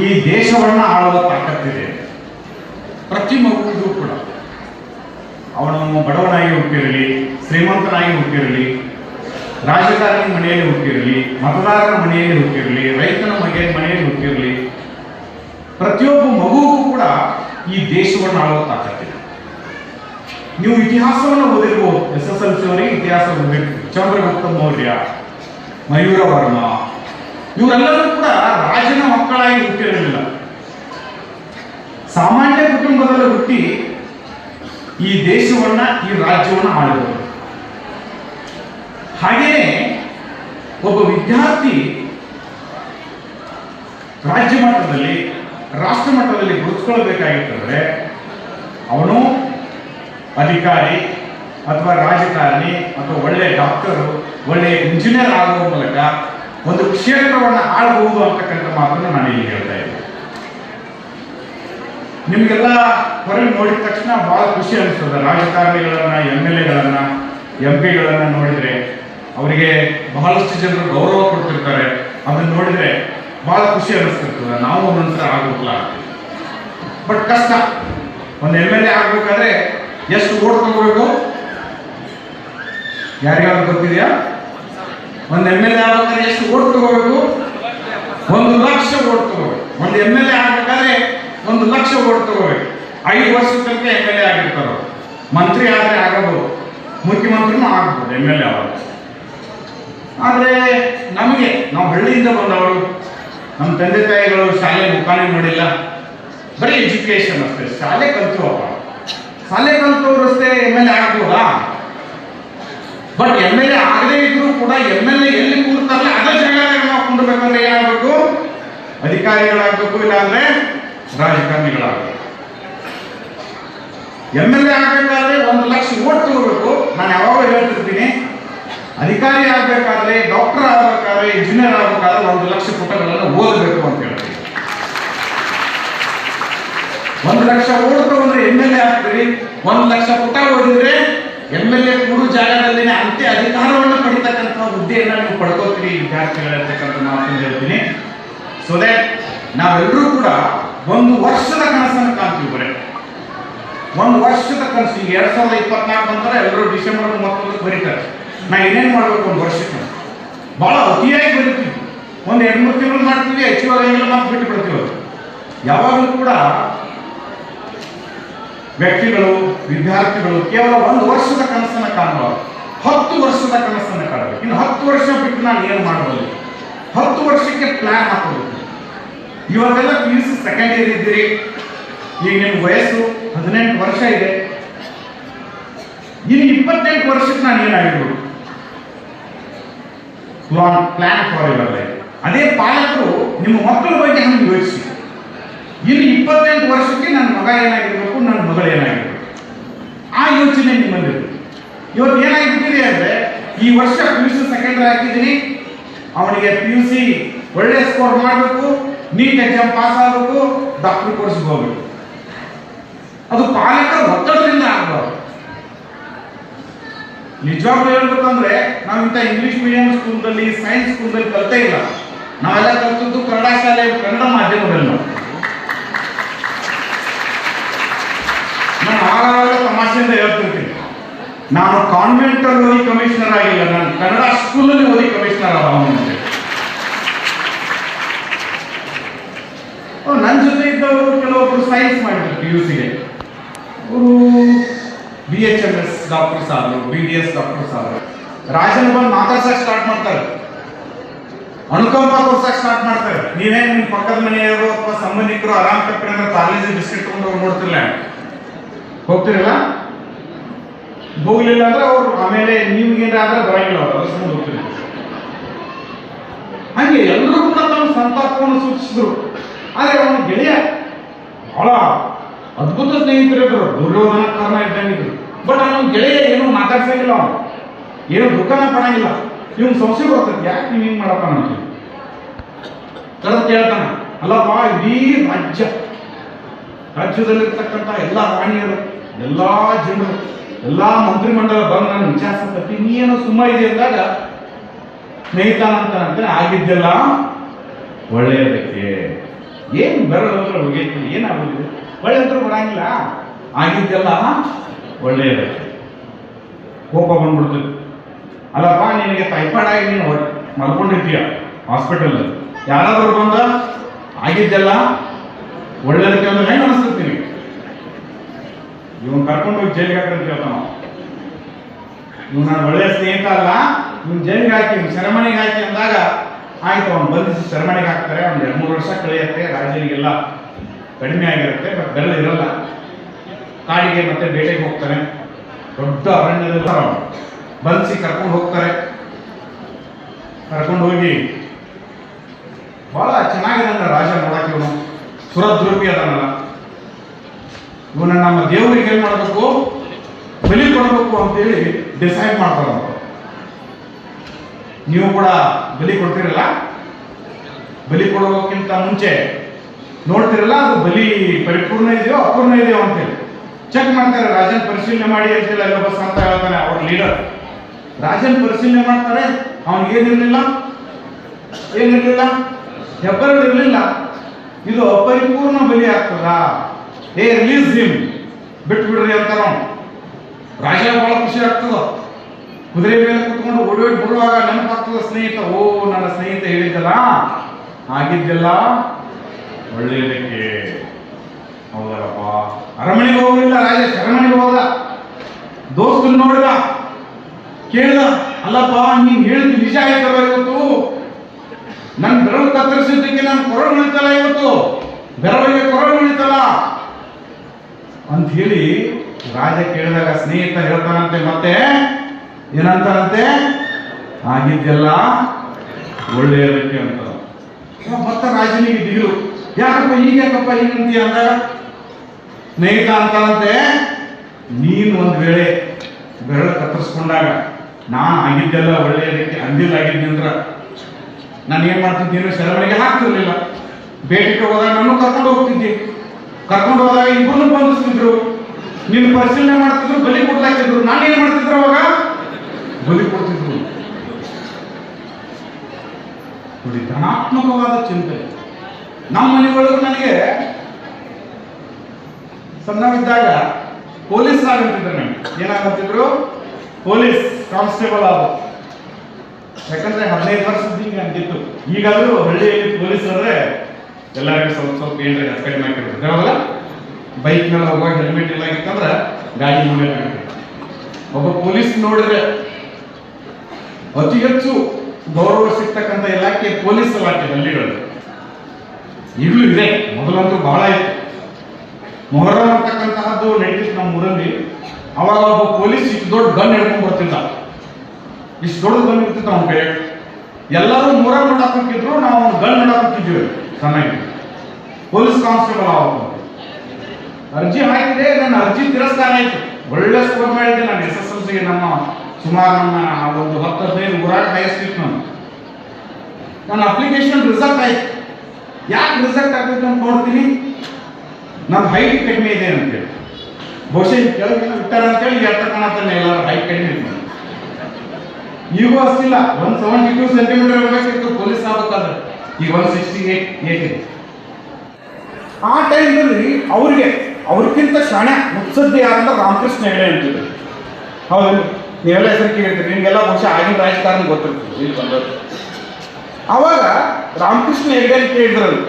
ಈ ದೇಶವನ್ನ ಆಳುವ ತಾಕತ್ತಿದೆ. ಪ್ರತಿ ಮಗುವಿಗೂ ಕೂಡ. ಅವನು ಬಡವನಾಗಿ ಹುಟ್ಟಿರಲಿ, ಶ್ರೀಮಂತನಾಗಿ ಹುಟ್ಟಿರಲಿ, ರಾಜಕಾರಣಿ ಮನೆಯಲ್ಲಿ ಹುಟ್ಟಿರಲಿ, ಮತದಾರರ ಮನೆಯಲ್ಲಿ ಹುಟ್ಟಿರಲಿ, ರೈತನ ಮನೆ ಮನೆಯಲ್ಲಿ ಹುಟ್ಟಿರಲಿ ಪ್ರತಿಯೊಬ್ಬ ಮಗುವಿಗೂ ಕೂಡ ಈ ದೇಶವನ್ನು ಆಳುವ ತಾಕತ್ತಿದೆ ನೀವು ಇತಿಹಾಸವನ್ನು ಓದಿರ್ಬೋದು. ಎಸ್ ಎಸ್ ಎಲ್ ಸಿ ಅವರಿಗೆ ಇತಿಹಾಸ ಓದಿರ್ಬೋದು ಚಂದ್ರಗುಪ್ತ ಮೌರ್ಯ ಮಯೂರ ವರ್ಮ. ಇವರೆಲ್ಲರೂ ಕೂಡ ರಾಜನ ಮಕ್ಕಳಾಗಿ ಹುಟ್ಟಿರಲಿಲ್ಲ ಸಾಮಾನ್ಯ ಕುಟುಂಬದಲ್ಲಿ ಹುಟ್ಟಿ ಈ ದೇಶವನ್ನ, ಈ ರಾಜ್ಯವನ್ನ ಆಳಿದರು ಹಾಗೆಯೇ ಒಬ್ಬ ವಿದ್ಯಾರ್ಥಿ ರಾಜ್ಯ ಮಟ್ಟದಲ್ಲಿ ರಾಷ್ಟ್ರ ಮಟ್ಟದಲ್ಲಿ ಗುರುತಿಸ್ಕೊಳ್ಬೇಕಾಗಿತ್ತಂದ್ರೆ ಅವನು ಅಧಿಕಾರಿ ಅಥವಾ ರಾಜಕಾರಣಿ ಅಥವಾ ಒಳ್ಳೆ ಡಾಕ್ಟರು, ಒಳ್ಳೆ ಇಂಜಿನಿಯರ್ ಆಗುವ ಮೂಲಕ ಒಂದು ಕ್ಷೇತ್ರವನ್ನು ಆಳಬಹುದು ಅಂತಕ್ಕಂಥ ಮಾತನ್ನು ನಾನು ಇಲ್ಲಿ ಹೇಳ್ತಾ ಇದ್ದೀನಿ. ನಿಮಗೆಲ್ಲ ಹೊರಗೆ ನೋಡಿದ ತಕ್ಷಣ ಬಹಳ ಖುಷಿ ಅನಿಸ್ತದೆ. ರಾಜಕಾರಣಿಗಳನ್ನ ಎಂ ಎಲ್ ಎಗಳನ್ನ ಎಂ ಪಿಗಳನ್ನ ನೋಡಿದ್ರೆ ಅವರಿಗೆ ಬಹಳಷ್ಟು ಜನರು ಗೌರವ ಕೊಡ್ತಿರ್ತಾರೆ. ಅದನ್ನ ನೋಡಿದ್ರೆ ಬಹಳ ಖುಷಿ ಅನಿಸ್ತಿರ್ತದೆ ನಾವು ಒಂದೊಂದ್ಸಲ ಆಗ್ಬೇಕಲ್ಲ ಬಟ್ ಕಷ್ಟ. ಒಂದು ಎಂ ಎಲ್ ಎ ಆಗ್ಬೇಕಾದ್ರೆ ಎಷ್ಟು ಓಟ್ ತಗೋಬೇಕು? ಯಾರಿಗಾದ್ರು ಗೊತ್ತಿದೆಯಾ? ಒಂದು ಎಂ ಎಲ್ ಎ ಆಗ್ಬೇಕಾದ್ರೆ ಎಷ್ಟು ಓಟ್ ತಗೋಬೇಕು? ಒಂದು ಲಕ್ಷ ಓಟ್ ತಗೋಬೇಕು. ಒಂದು ಎಂ ಎಲ್ ಎ ಆಗ್ಬೇಕಾದ್ರೆ ಒಂದು ಲಕ್ಷ ಓಟ್ ತಗೋಬೇಕು. ಐದು ವರ್ಷದ ತನಕ ಎಂ ಎಲ್ ಎ ಆಗಿರ್ತಾರ. ಮಂತ್ರಿ ಆದ್ರೆ ಆಗಬಹುದು. ಮುಖ್ಯಮಂತ್ರಿನೂ ಆಗ್ಬೋದು ಎಂ ಎಲ್ ಎ ಅವರು. ಆದರೆ ನಮಗೆ, ನಾವು ಹಳ್ಳಿಯಿಂದ ಬಂದವರು ನಮ್ಮ ತಂದೆ ತಾಯಿಗಳು ಶಾಲೆ ಮುಖಾನೇ ನೋಡಿಲ್ಲ. ಬರೀ ಎಜುಕೇಶನ್ ಅಷ್ಟೇ, ಶಾಲೆ ಕಲ್ತೀವಪ್ಪ ಶಾಲೆ ಕಲ್ತವ್ರು ಎಂ ಎಲ್ ಎ ಆಗ್ಬೋದಾ? ಬಟ್ ಎಂ ಎಲ್ ಎ ಆಗದೇ ಇದ್ರು ಕೂಡ ಎಂ ಎಲ್ ಎ ಎಲ್ಲಿ ಕೂರ್ತಾರಲ್ಲ ಅದೇ ಜಾಗದಾಗ ನಾವು ಏನಾಗಬೇಕು? ಅಧಿಕಾರಿಗಳಾಗಬೇಕು, ಇಲ್ಲಾಂದ್ರೆ ರಾಜಕಾರಣಿಗಳಾಗಬೇಕು. ಎಂ ಎಲ್ ಎ ಆಗಬೇಕಾದ್ರೆ ಒಂದು ಲಕ್ಷ ಓಟ್ ತಗೋಬೇಕು. ನಾನು ಯಾವಾಗ ಹೇಳ್ತಿರ್ತೀನಿ ಅಧಿಕಾರಿ ಆಗ್ಬೇಕಾದ್ರೆ ಡಾಕ್ಟರ್ ಆಗ್ಬೇಕಾದ್ರೆ ಇಂಜಿನಿಯರ್ ಆಗ್ಬೇಕಾದ್ರೆ ಒಂದು ಲಕ್ಷ ಪುಟಗಳನ್ನು ಓದಬೇಕು ಅಂತ ಹೇಳ್ತೀವಿ. ಒಂದು ಲಕ್ಷ ಓಟ್ ಅಂದ್ರೆ ಎಂ ಎಲ್ ಎ ಆಗ್ತೀರಿ. ಒಂದು ಲಕ್ಷ ಪುಟ ಓದಿದ್ರೆ ಎಂ ಎಲ್ ಎ ಮೂರು ಜಾಗದಲ್ಲಿನೇ ಅಂತೆ ಅಧಿಕಾರವನ್ನು ಪಡಿತಕ್ಕಂತಹ ಹುದ್ದೆಯನ್ನ ನೀವು ಪಡ್ಕೋತೀರಿ ವಿದ್ಯಾರ್ಥಿಗಳಿರ್ತಕ್ಕಂಥ ಮಾತನ್ನು ಹೇಳ್ತೀನಿ. ಸೊ ದಟ್ ನಾವೆಲ್ಲರೂ ಕೂಡ ಒಂದು ವರ್ಷದ ಕನಸನ್ನು ಕಾಣ್ತೀವಿ ಬರೀ. ಒಂದು ವರ್ಷದ ಕನಸು, ಈಗ ಎರಡ್ ಸಾವಿರದ ಇಪ್ಪತ್ನಾಲ್ಕು ನಂತರ ಎಲ್ಲರೂ ಡಿಸೆಂಬರ್ ಮೂವತ್ತೊಂದಕ್ಕೆ ಬರೀತಾರೆ. ನಾ ಇನ್ನೇನು ಮಾಡ್ಬೇಕು ಒಂದು ವರ್ಷಕ್ಕೆ ಬಹಳ ಅತಿಯಾಗಿ ಬರೀತೀವಿ ಒಂದು ಎರಡು ಮೂರು ತಿಂಗಳು ಮಾಡ್ತೀವಿ ಅಚೀವ್ ನಾವು ಬಿಟ್ಟು ಬಿಡ್ತೀವಿ. ಯಾವಾಗಲೂ ಕೂಡ ವ್ಯಕ್ತಿಗಳು, ವಿದ್ಯಾರ್ಥಿಗಳು ಕೇವಲ ಒಂದು ವರ್ಷದ ಕನಸನ್ನು ಕಾಣಬಾರ್ದು ಹತ್ತು ವರ್ಷದ ಕನಸನ್ನು ಕಾಣಬೇಕು ಇನ್ನು ಹತ್ತು ವರ್ಷ ಬಿಟ್ಟು ನಾನು ಏನು ಮಾಡಬಲ್ಲೆ? ಹತ್ತು ವರ್ಷಕ್ಕೆ ಪ್ಲಾನ್ ಹಾಕೋಬೇಕು. ಇವಾಗೆಲ್ಲ P U C second year ಇದ್ದೀರಿ. ಈಗ ನಿಮ್ಮ ವಯಸ್ಸು ಹದಿನೆಂಟು ವರ್ಷ ಇದೆ. ಇನ್ನು ಇಪ್ಪತ್ತೆಂಟು ವರ್ಷಕ್ಕೆ ನಾನು ಏನಾಗಿರ್ಬೋದು? Plan plan for your life ಅದೇ ಪಾಲಕರು ನಿಮ್ಮ ಮಕ್ಕಳ ಬಗ್ಗೆ ಹಂಗೆ ಯೋಚಿಸಿ. ಇನ್ನು ಇಪ್ಪತ್ತೆಂಟು ವರ್ಷಕ್ಕೆ ನನ್ನ ಮಗ ಏನಾಗಿರ್ಬೇಕು, ನನ್ನ ಮಗಳು ಏನಾಗಿರ್ಬೇಕು? ಆ ಯೋಚನೆ ನಿಮ್ಮಲ್ಲಿರುತ್ತೆ ಇವತ್ತು ಏನಾಗಿಬಿಟ್ಟಿದೆ ಅಂದರೆ, ಈ ವರ್ಷ ಪಿ ಯು ಸಿ ಸೆಕೆಂಡ್ರಿ ಹಾಕಿದ್ದೀನಿ. ಅವನಿಗೆ ಪಿ ಯು ಸಿ ಒಳ್ಳೆ ಸ್ಕೋರ್ ಮಾಡಬೇಕು ನೀಟ್ ಎಕ್ಸಾಮ್ ಪಾಸ್ ಆಗಬೇಕು ಡಾಕ್ಟರ್ ಕೋರ್ಸ್ಗೆ ಹೋಗ್ಬೇಕು. ಅದು ಪಾಲಕರ ಒತ್ತಡದಿಂದ ಆಗಬಾರ್ದು. ನಿಜವಾಗ್ಲೂ ಹೇಳ್ಬೇಕಂದ್ರೆ ನಾವು ಇಂಥ ಇಂಗ್ಲಿಷ್ ಮೀಡಿಯಂ ಸ್ಕೂಲ್ದಲ್ಲಿ ಸೈನ್ಸ್ ಸ್ಕೂಲ್ದಲ್ಲಿ ಕಲ್ತೇ ಇಲ್ಲ. ನಾವೆಲ್ಲ ಕಲ್ತದ್ದು ಕನ್ನಡ ಶಾಲೆ, ಕನ್ನಡ ಮಾಧ್ಯಮದಲ್ಲಿ ನಾವು ನಾನು ಆಗಾಗ ತಮಾಷೆಯಿಂದ ಹೇಳ್ತಿರ್ತೀನಿ. ನಾನು ಕಾನ್ವೆಂಟ್ ಅಲ್ಲಿ ಓದಿ ಕಮಿಷನರ್ ಆಗಿಲ್ಲ. ನಾನು ಕನ್ನಡ ಸ್ಕೂಲಲ್ಲಿ ಓದಿ ಕಮಿಷನರ್ ನನ್ನ ಜೊತೆ ಇದ್ದವರು ಕೆಲವೊಬ್ರು ಸೈನ್ಸ್ ಮಾಡಿದ್ರು ಪಿ ಯು ಸಿಗೆ ಅವರು B H M S doctors ಆದ್ರು ಬಿ ಡಿ ಎಸ್ ಡಾಕ್ಟರ್ಸ್ ಆದ್ರು ರಾಜನ ಬಂದು ಮಾತಾಡ್ಸಕ್ ಸ್ಟಾರ್ಟ್ ಮಾಡ್ತಾರೆ. ಅನುಕಂಪ ತೋರ್ಸಕ್ ಸ್ಟಾರ್ಟ್ ಮಾಡ್ತಾರೆ. ನೀವೇ ನಿಮ್ ಪಕ್ಕದ ಮನೆಯವರು ಅಥವಾ ಸಂಬಂಧಿಕರು ಆರಾಮ್ ಕಟ್ಟಿ ಅಂದ್ರೆ ಕಾಲೇಜ್ ಬಿಸ್ಕೆಟ್ ತಗೊಂಡು ನೋಡ್ತಿರ್ಲ. ಹೋಗ್ತಿರಲ್ಲ? ಹೋಗ್ಲಿಲ್ಲ ಅಂದ್ರೆ ಅವ್ರು ಆಮೇಲೆ ನಿಮ್ಗೇನಾದ್ರೆ ಆದ್ರೆ ಬರಂಗಿಲ್ಲ ಅವ್ರು ಹಂಗೆ ಎಲ್ಲರೂ ಕೂಡ ತಮ್ಮ ಸಂತಾಪವನ್ನು ಸೂಚಿಸಿದ್ರು. ಆದ್ರೆ ಅವನು ಗೆಳೆಯ ಬಹಳ ಅದ್ಭುತ ಸ್ನೇಹಿತರಿದ್ರು ದುರ್ಯೋಧನ ಕಾರಣ ಇದ್ದಂಗಿದ್ರು. ಬಟ್ ಅವನ ಗೆಳೆಯ ಏನು ಮಾತಾಡ್ಸಂಗಿಲ್ಲ ಅವನು. ಏನು ದುಃಖನ ಪಡಂಗಿಲ್ಲ. ಇವ್ನ ಸಮಸ್ಯೆ ಬರ್ತೈತಿ, ಯಾಕೆ ನೀವು ಹಿಂಗ್ ಮಾಡಪ್ಪ ನನಗೆ? ಕಳೆದ ಕೇಳ್ತಾನ ಅಲ್ಲಪ್ಪ ಇಡೀ ರಾಜ್ಯ, ರಾಜ್ಯದಲ್ಲಿರ್ತಕ್ಕಂಥ ಎಲ್ಲ ರಾಣಿಯರು ಎಲ್ಲ ಜನರು, ಎಲ್ಲ ಮಂತ್ರಿಮಂಡಲ ಬಂದು ನಾನು ವಿಚಾರಿಸತ್ತಿ. ನೀ ಏನೋ ಸುಮ್ಮ ಇದೆ ಅಂದಾಗ, ಸ್ನೇಹಿತ ಅಂತ ಆಗಿದ್ದೆಲ್ಲ ಒಳ್ಳೆಯದಕ್ಕೆ. ಏನು ಬರೋದ್ರ ಹೋಗೈತಿ ಏನಾಗೋದಿದೆ ಒಳ್ಳೆಯದ್ರು ಬರಂಗಿಲ್ಲ ಆಗಿದ್ದೆಲ್ಲ ಒಳ್ಳೆಯದು. ಕೋಪ ಬಂದ್ಬಿಡ್ತು. ಅಲ್ಲಪ್ಪ, ನಿನಗೆ ಟೈಫಾಯ್ಡ್ ಆಗಿ ನೀನು ಮಲ್ಕೊಂಡಿದ್ದೀಯ ಹಾಸ್ಪಿಟಲ್ ಯಾರಾದ್ರೂ ಬಂದ? ಆಗಿದ್ದೆಲ್ಲ ಒಳ್ಳೇದಕ್ಕೆ ಅಂದ್ರೆ ಹೆಂಗೆ ಅನಿಸ್ತದೆ ನಿನಗೆ ಇವನ್ ಕರ್ಕೊಂಡು ಹೋಗಿ ಜೈಲಿಗೆ ಹಾಕಂತ ಹೇಳ್ತಾನ ಇವ್ ನಾನು ಒಳ್ಳೆಯ ಸ್ನೇಹಿತ ಅಲ್ಲ. ಇವ್ನು ಜೈಲಿಗೆ ಹಾಕಿ ಸೆರೆಮನೆಗೆ ಹಾಕಿ ಅಂದಾಗ ಆಯ್ತು, ಅವ್ನು ಬಂಧಿಸಿ ಸೆರೆಮನೆಗೆ ಹಾಕ್ತಾರೆ. ಒಂದು ಎರಡು ಮೂರು ವರ್ಷ ಕಳೆಯುತ್ತೆ. ರಾಜನಿಗೆಲ್ಲ ಕಡಿಮೆ ಆಗಿರುತ್ತೆ ಬಟ್ ಬೆಲ್ಲ ಇರಲ್ಲ. ಕಾಡಿಗೆ ಮತ್ತೆ ಬೇಟೆಗೆ ಹೋಗ್ತಾರೆ. ದೊಡ್ಡ ಅರಣ್ಯದಲ್ಲಿ ಬಲಸಿ ಕರ್ಕೊಂಡು ಹೋಗ್ತಾರೆ. ಕರ್ಕೊಂಡು ಹೋಗಿ ಬಹಳ ಚೆನ್ನಾಗಿದೆ ರಾಜ ನೋಡಕ್ಕೆ ಇವನು. ಸುರದ್ರೂಪಿ ಅದನ್ನಲ್ಲ ಇವನ ನಮ್ಮ ದೇವರಿಗೆ ಏನ್ ಮಾಡಬೇಕು? ಬಲಿ ಕೊಡಬೇಕು ಅಂತೇಳಿ ಡಿಸೈಡ್ ಮಾಡ್ತಾರೆ ನೀವು ಕೂಡ ಬಲಿ ಕೊಡ್ತೀರಲ್ಲ? ಬಲಿ ಕೊಡೋಕ್ಕಿಂತ ಮುಂಚೆ ನೋಡ್ತಿರಲ್ಲ, ಅದು ಬಲಿ ಪರಿಪೂರ್ಣ ಇದೆಯೋ ಅಪೂರ್ಣ ಇದೆಯೋ ಅಂತೇಳಿ. ಚೆಕ್ ಮಾಡ್ತಾರೆ, ರಾಜನ್ ಪರಿಶೀಲನೆ ಮಾಡಿ ಅಂತೇಳಿ ಅಲ್ಲೊಬ್ಬ ಸಂತ ಹೇಳ್ತಾನೆ, ಅವ್ರ ಲೀಡರ್ ರಾಜನ್ ಪರಿಶೀಲನೆ ಮಾಡ್ತಾರೆ, ಅವನಿಗೆ ಏನಿರ್ಲಿಲ್ಲ? ಏನಿರ್ಲಿಲ್ಲ? ಹೆಬ್ಬರ ಇರಲಿಲ್ಲ. ಇದು ಅಪರಿಪೂರ್ಣ ಬಲಿ ಆಗ್ತದ? ಏ ರಿಲೀಸ್ ಹಿಮ್ ಬಿಟ್ಬಿಡ್ರಿ ಅಂತ ಅವ್ನು. ರಾಜ ಬಹಳ ಖುಷಿ ಆಗ್ತದ. ಕುದುರೆ ಮೇಲೆ ಕುತ್ಕೊಂಡು ಓಡಿ ಬಿಡುವಾಗ ನೆನಪಾಗ್ತದ ಸ್ನೇಹಿತ, ಓ, ನನ್ನ ಸ್ನೇಹಿತ ಹೇಳಿದ್ದಲ್ಲ? ಆಗಿದ್ದೆಲ್ಲ ಒಳ್ಳೆಯದಕ್ಕೆ ಹೌದಲ್ಲಪ್ಪ ಅರಮನೆಗೆ ಹೋಗಲಿಲ್ಲ ರಾಜೇಶ್, ಅರಮನೆಗೆ ಹೋದ. ದೋಸ್ತನ್ ನೋಡಿದ, ಕೇಳ್ದ, ಅಲ್ಲಪ್ಪ, ನೀನ್ ಹೇಳಿದ್ ನಿಜ ಆಯ್ತಲ್ಲ ಇವತ್ತು? ನನ್ ಬೆರಳು ಕತ್ತರಿಸಿದ್ದಕ್ಕೆ ನಾನು ಕೊರ ಉಳಿತಲ್ಲ ಇವತ್ತು? ಬೆರಳಿಗೆ ಕೊರ ಉಳಿತಲ್ಲ ಅಂತ ಹೇಳಿ ರಾಜ ಕೇಳಿದಾಗ ಸ್ನೇಹಿತ ಹೇಳ್ತಾನಂತೆ, ಮತ್ತೆ? ಏನಂತಾನಂತೆ? ಆಗಿದ್ದೆಲ್ಲ ಒಳ್ಳೆಯದಕ್ಕೆ ಅಂತ. ಮತ್ತೆ ರಾಜನಿಗೆ ದಿಗಿಲು ಯಾಕಪ್ಪ ಹೀಗ್ಯಾಕಪ್ಪ ಹೀಗಂತೀಯ ಅಂದ ಸ್ನೇಹಿತ ಅಂತಾನಂತೆ ನೀನು ಒಂದು ವೇಳೆ ಬೆರಳು ಕತ್ತರಿಸ್ಕೊಂಡಾಗ ನಾನು ಆಗಿದ್ದೆಲ್ಲ ರೀತಿ ಅಂದಿಲ್ಲ ಆಗಿದ್ದಂದ್ರ ನಾನು ಏನ್ ಮಾಡ್ತಿದ್ದೀನಿ? ಸೆರೆಮನೆಗೆ ಹಾಕ್ತಿರ್ಲಿಲ್ಲ. ಬೇಟೆಗೆ ಹೋದಾಗ ನಾನು ಕರ್ಕೊಂಡು ಹೋಗ್ತಿದ್ದೆ. ಕರ್ಕೊಂಡು ಹೋದಾಗ ಇಬ್ಬರನ್ನು ಬಂಧಿಸ್ತಿದ್ರು. ನಿನ್ನ ಪರಿಶೀಲನೆ ಮಾಡ್ತಿದ್ರು, ಬಲಿ ಕೊಡ್ಲಾಕ್ತಿದ್ರು ನಾನು ಏನ್ ಮಾಡ್ತಿದ್ರು ಅವಾಗ? ಬಲಿ ಕೊಡ್ತಿದ್ರು. ನೋಡಿ, ಧನಾತ್ಮಕವಾದ ಚಿಂತೆ. ನಮ್ಮ ಮನೆಯೊಳಗೆ ನನಗೆ ಸಣ್ಣವಿದ್ದಾಗ ಪೊಲೀಸ್ ಆಗಂತಿದ್ರು ನನಗೆ. ಏನಾಗಂತಿದ್ರು? ಪೊಲೀಸ್ ಕಾನ್ಸ್ಟೇಬಲ್ ಆದ ಯಾಕಂದ್ರೆ ಹದಿನೈದು ವರ್ಷದ ಹಿಂಗೆ ಅಂತಿತ್ತು. ಈಗಾದ್ರೂ ಹಳ್ಳಿಯಲ್ಲಿ ಪೊಲೀಸ್ ಅಂದ್ರೆ ಎಲ್ಲರಿಗೂ ಸ್ವಲ್ಪ ಸ್ವಲ್ಪ ಏನ್ರಿ ಕಡಿಮೆ ಆಗಿರ್ತದೆ ಹೌದಲ್ಲ ಬೈಕ್ ಮೇಲೆ ಹೋಗುವಾಗ ಹೆಲ್ಮೆಟ್ ಇಲ್ಲ ಆಗಿತ್ತಂದ್ರೆ ಗಾಡಿ ಮುಂದೆ ಒಬ್ಬ ಪೊಲೀಸ್ ನೋಡಿದ್ರೆ ಅತಿ ಹೆಚ್ಚು ಗೌರವ ಸಿಗ್ತಕ್ಕಂಥ ಇಲಾಖೆ ಪೊಲೀಸ್ ಇಲಾಖೆ ಹಳ್ಳಿಗಳು ಈಗಲೂ ಇದೆ ಮೊದಲಂತೂ ಬಹಳ ಇತ್ತು. ಮೊಹರಂ ಅಂತಕ್ಕಂತಹದ್ದು ನಡೀತಿತ್ತು ನಮ್ಮ ಊರಲ್ಲಿ, ಅವಾಗ ಒಬ್ಬ ಪೊಲೀಸ್ ಇಷ್ಟು ದೊಡ್ಡ ಗನ್ ಹಿಡ್ಕೊಂಡು ಬರ್ತಿದ್ದ. ಇಷ್ಟು ದೊಡ್ಡ ಗನ್ ಇರ್ತಿತ್ತು ಅವನ ಕೈ ಎಲ್ಲರೂ ಮೊಹರಂ ಮಾಡಾಕಿದ್ರು ನಾವು ಅವ್ನ ಗನ್ ನೋಡಕ್ ಹೋಗಿದ್ವಿ ಚೆನ್ನಾಗಿ ಪೊಲೀಸ್ ಕಾನ್ಸ್ಟೇಬಲ್ ಆವಾಗ ಅರ್ಜಿ ಹಾಕಿದೆ ನನ್ನ ಅರ್ಜಿ ತಿರಸ್ಕಾರ ಆಯ್ತು. ಒಳ್ಳೆ ಸ್ಕೋರ್ ಮಾಡಿದ್ದೆ ನಾನು ಎಸ್ ಎಸ್ ಎಲ್ ಸಿಗೆ ನಮ್ಮ ಸುಮಾರು ನನ್ನ ಒಂದು ಹತ್ತು ಹದಿನೈದು ಊರಾಗ ಹೈಯೆಸ್ಟ್ ಇತ್ತು ನಾನು ನನ್ನ ಅಪ್ಲಿಕೇಶನ್ ರಿಸಲ್ಟ್ ಆಯ್ತು. ಯಾಕೆ ರಿಸಲ್ಟ್ ಆಗ್ಬೇಕು ಅಂತ ನೋಡ್ತೀನಿ? ನಮ್ಮ ಹೈಟ್ ಕಡಿಮೆ ಇದೆ ಅಂತೇಳಿ ಬಹುಶಃ ಕೆಳಗಿನ ಕೆಳಗೆ ಇಟ್ಟಾರ ಅಂತೇಳಿ ಎತ್ತ ಕಾಣತ್ತಾನೆ ಎಲ್ಲರೂ ಹೈಟ್ ಕಡಿಮೆ ಇತ್ತು ಈಗೂ ಅಷ್ಟಿಲ್ಲ. ಒನ್ ಸೆವೆಂಟಿ ಟೂ ಸೆಂಟಿಮೀಟರ್ ಇರಬೇಕಿತ್ತು ಪೊಲೀಸ್ ಆಗ್ಬೇಕಾದ್ರೆ. ಈಗ ಒನ್ ಸಿಕ್ಸ್ಟಿ ಏಟ್ ಏಟ್ ಇದೆ. ಆ ಟೈಮ್ನಲ್ಲಿ ಅವ್ರಿಗೆ, ಅವ್ರಿಗಿಂತ ಶಾಣೆ, ಮುತ್ಸದ್ದಿ ಯಾರಂದ್ರೆ ರಾಮಕೃಷ್ಣ ಹೇಳಿ ಅಂತಿದ್ರು. ಹೌದು, ನೀವೆಲ್ಲ ಹೆಸರು ಕೇಳಿರ್ತೀರಿ. ನಿಮಗೆಲ್ಲ ಬಹುಶಃ ಆಗಿನ ರಾಜಕಾರಣ ಗೊತ್ತಿರ್ತದೆ ಇಲ್ಲಿ ಬಂದವರು ಅವಾಗ ರಾಮಕೃಷ್ಣ ಹೆಗಡೆ ಕೇಳಿದ್ರಲ್ಲಿ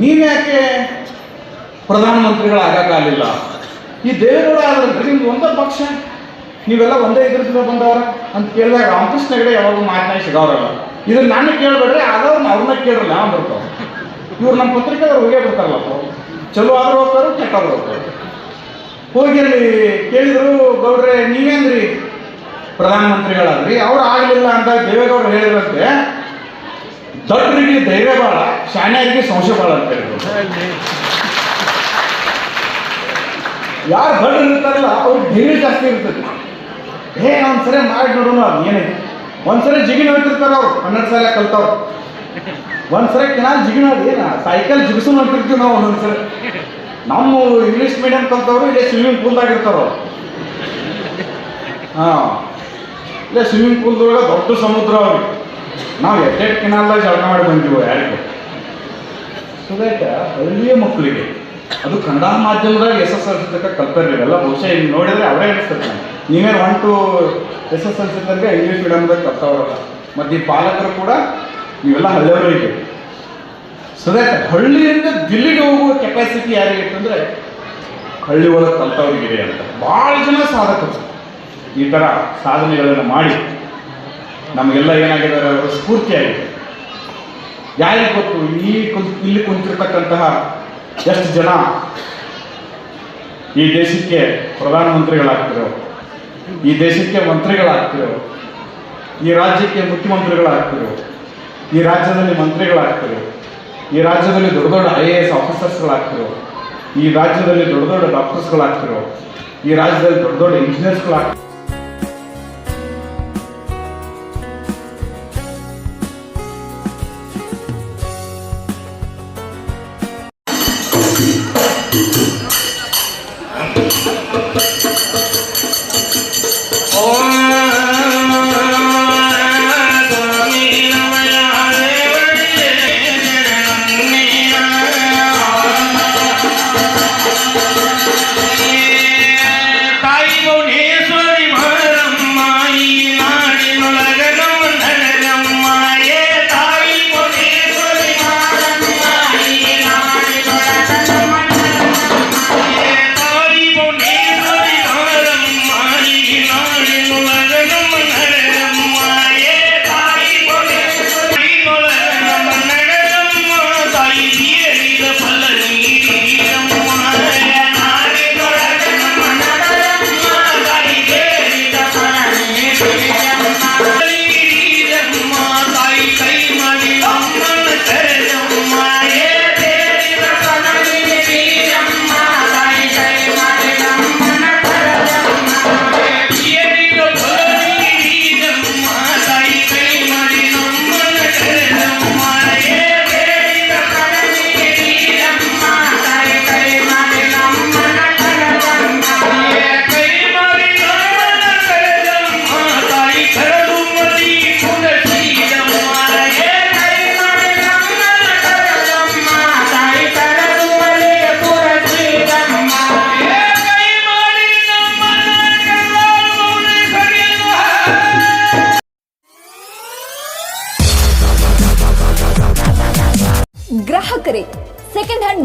ನೀವ್ಯಾಕೆ ಪ್ರಧಾನಮಂತ್ರಿಗಳಾಗಕ್ಕಾಗಲಿಲ್ಲ? ಈ ದೇವೇಗೌಡ ಆದ್ರೆ ನಿಮ್ದು ಒಂದೇ ಪಕ್ಷ. ನೀವೆಲ್ಲ ಒಂದೇ ಇದ್ರದಿಂದ ಬಂದವರ ಅಂತ ಕೇಳಿದಾಗ ರಾಮಕೃಷ್ಣ ಹೆಗಡೆ ಯಾವಾಗ ಮಾತನಾಡಿ ಸಿಗವ್ರಲ್ಲ ಇದನ್ನ ನಾನು ಕೇಳಬೇಡ್ರಿ ಆದವ್ರನ್ನ ಅವ್ರನ್ನ ಕೇಳಿರಲ್ಲ ಬರ್ತಾವ ಇವ್ರು ನಮ್ಮ ಪತ್ರಿಕೆದವ್ರು ಹೋಗೇ ಬರ್ತಾರಲ್ಲಪ್ಪ ಚಲೋ ಆದ್ರೂ ಹೋಗ್ತಾರೆ, ಕೆಟ್ಟವ್ರು ಹೋಗಿ ಅಲ್ಲಿ ಕೇಳಿದ್ರು, ಗೌಡ್ರೆ, ನೀವೇನ್ರಿ ಪ್ರಧಾನಮಂತ್ರಿಗಳಾದ್ರಿ? ಅವ್ರು ಆಗಲಿಲ್ಲ ಅಂತ ದೇವೇಗೌಡರು ಹೇಳಿದ್ರಂತೆ. ದೊಡ್ಡರಿಗೆ ಧೈರ್ಯ ಭಾಳ ಶಾಣ್ಯರಿಗೆ ಸಂಶಯ ಭಾಳ ಅಂತ ಹೇಳಿದ್ರು ಯಾರು ದೊಡ್ಡ ಇರ್ತಾರಲ್ಲ, ಅವ್ರು ಧೈರ್ಯ ಜಾಸ್ತಿ ಇರ್ತದೆ. ಏ, ಒಂದ್ಸರಿ ಮಾಡಿ ನೋಡೋಣ, ಅದು ಏನೇ ಒಂದ್ಸರಿ ಜಿಗಿನ ಹೋಗ್ತಿರ್ತಾರ ಅವ್ರು, ಹನ್ನೆರಡು ಸಲ ಕಲ್ತವ್ರು. ಒಂದ್ಸರಿ ಕೆನಾಲ್ ಜಿಗಿನ, ಏನ, ಸೈಕಲ್ ಜಿಗಿಸು ನೋಡ್ತಿರ್ತೀವಿ ನಾವು ಒಂದೊಂದ್ಸರಿ. ನಮ್ಮ ಇಂಗ್ಲೀಷ್ ಮೀಡಿಯಂ ಕಲ್ತವ್ರು, ಇಲ್ಲೇ ಸ್ವಿಮ್ಮಿಂಗ್ ಪೂಲ್ದಾಗ ಇರ್ತಾರ ಹಾಂ. ಇಲ್ಲೇ ಸ್ವಿಮ್ಮಿಂಗ್ ಪೂಲ್ದೊಳಗೆ ದೊಡ್ಡ ಸಮುದ್ರ ಅವ್ರಿಗೆ ನಾವು ಎಟ್ಟೆಟ್ ಕಿನಾಲ್ದಾಗ ಜಳಕ ಮಾಡಿ ಬಂದೀವಿ ಯಾರಿಗೂ? ಸೊ ಹಳ್ಳಿಯ ಮಕ್ಕಳಿಗೆ. ಅದು ಕನ್ನಡ ಮಾಧ್ಯಮದಾಗ ಎಸ್ ಎಸ್ ಎಲ್ ಸಿ ತನಕ ಕಲ್ತಾರೆ ಇವೆಲ್ಲ ಬಹುಶಃ ಹಿಂಗೆ ನೋಡಿದ್ರೆ ಅವರೇ ಅನಿಸ್ತದೆ. ನೀವೇ one two S S L C ತನಕ ಇಂಗ್ಲೀಷ್ ಮೀಡಿಯಮ್ದಾಗ ಕಲ್ತವ್ರಲ್ಲ, ಮತ್ತು ಈ ಪಾಲಕರು ಕೂಡ ನೀವೆಲ್ಲ ಹಳ್ಳಿಯವರು ಇದೆ ಸೊ ಹಳ್ಳಿಯಿಂದ ದಿಲ್ಲಿಗೆ ಹೋಗುವ ಕೆಪಾಸಿಟಿ ಯಾರಿಗೆ ಇತ್ತಂದ್ರೆ ಹಳ್ಳಿ ಒಳಗೆ ಕಲ್ತವ್ರಿಗಿದೆ ಅಂತ. ಭಾಳ ಜನ ಸಾಧಕರು. ಈ ಥರ ಸಾಧನೆಗಳನ್ನು ಮಾಡಿ ನಮಗೆಲ್ಲ ಏನಾಗಿದ್ದಾರೆ ಅವರ? ಸ್ಫೂರ್ತಿಯಾಗಿದೆ. ಯಾರಿಗೆ ಗೊತ್ತು? ಈ ಇಲ್ಲಿ ಕುಂತಿರ್ತಕ್ಕಂತಹ ಎಷ್ಟು ಜನ ಈ ದೇಶಕ್ಕೆ ಪ್ರಧಾನಮಂತ್ರಿಗಳಾಗ್ತಿರೋ, ಈ ದೇಶಕ್ಕೆ ಮಂತ್ರಿಗಳಾಗ್ತಿರೋ, ಈ ರಾಜ್ಯಕ್ಕೆ ಮುಖ್ಯಮಂತ್ರಿಗಳಾಗ್ತಿರೋ, ಈ ರಾಜ್ಯದಲ್ಲಿ ಮಂತ್ರಿಗಳಾಗ್ತಿರೋ, ಈ ರಾಜ್ಯದಲ್ಲಿ ದೊಡ್ಡ ದೊಡ್ಡ ಐ ಎ ಎಸ್ ಆಫೀಸರ್ಸ್ಗಳಾಗ್ತಿರೋ, ಈ ರಾಜ್ಯದಲ್ಲಿ ದೊಡ್ಡ ದೊಡ್ಡ ಡಾಕ್ಟರ್ಸ್ಗಳಾಗ್ತಿರೋ, ಈ ರಾಜ್ಯದಲ್ಲಿ ದೊಡ್ಡ ದೊಡ್ಡ ಇಂಜಿನಿಯರ್ಸ್ಗಳಾಗ್ತಿರೋ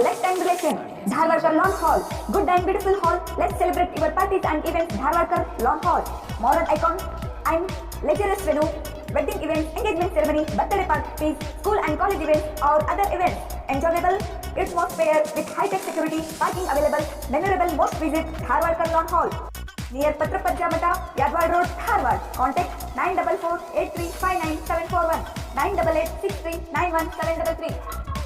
Selection for a lifetime relation. Dharwarkar Lawn Hall, good and beautiful hall. Let's celebrate your parties and events. Dharwarkar Lawn Hall, modern icon and luxurious venue, wedding events, engagement ceremony, birthday parties, school and college events, or other events. Enjoyable atmosphere with high-tech security, parking available. Memorable most visit Dharwarkar Lawn Hall. Near Patrapajja Mata, Yadwad Road, Dharwad. Contact 944 8359 741 988 63 91 733.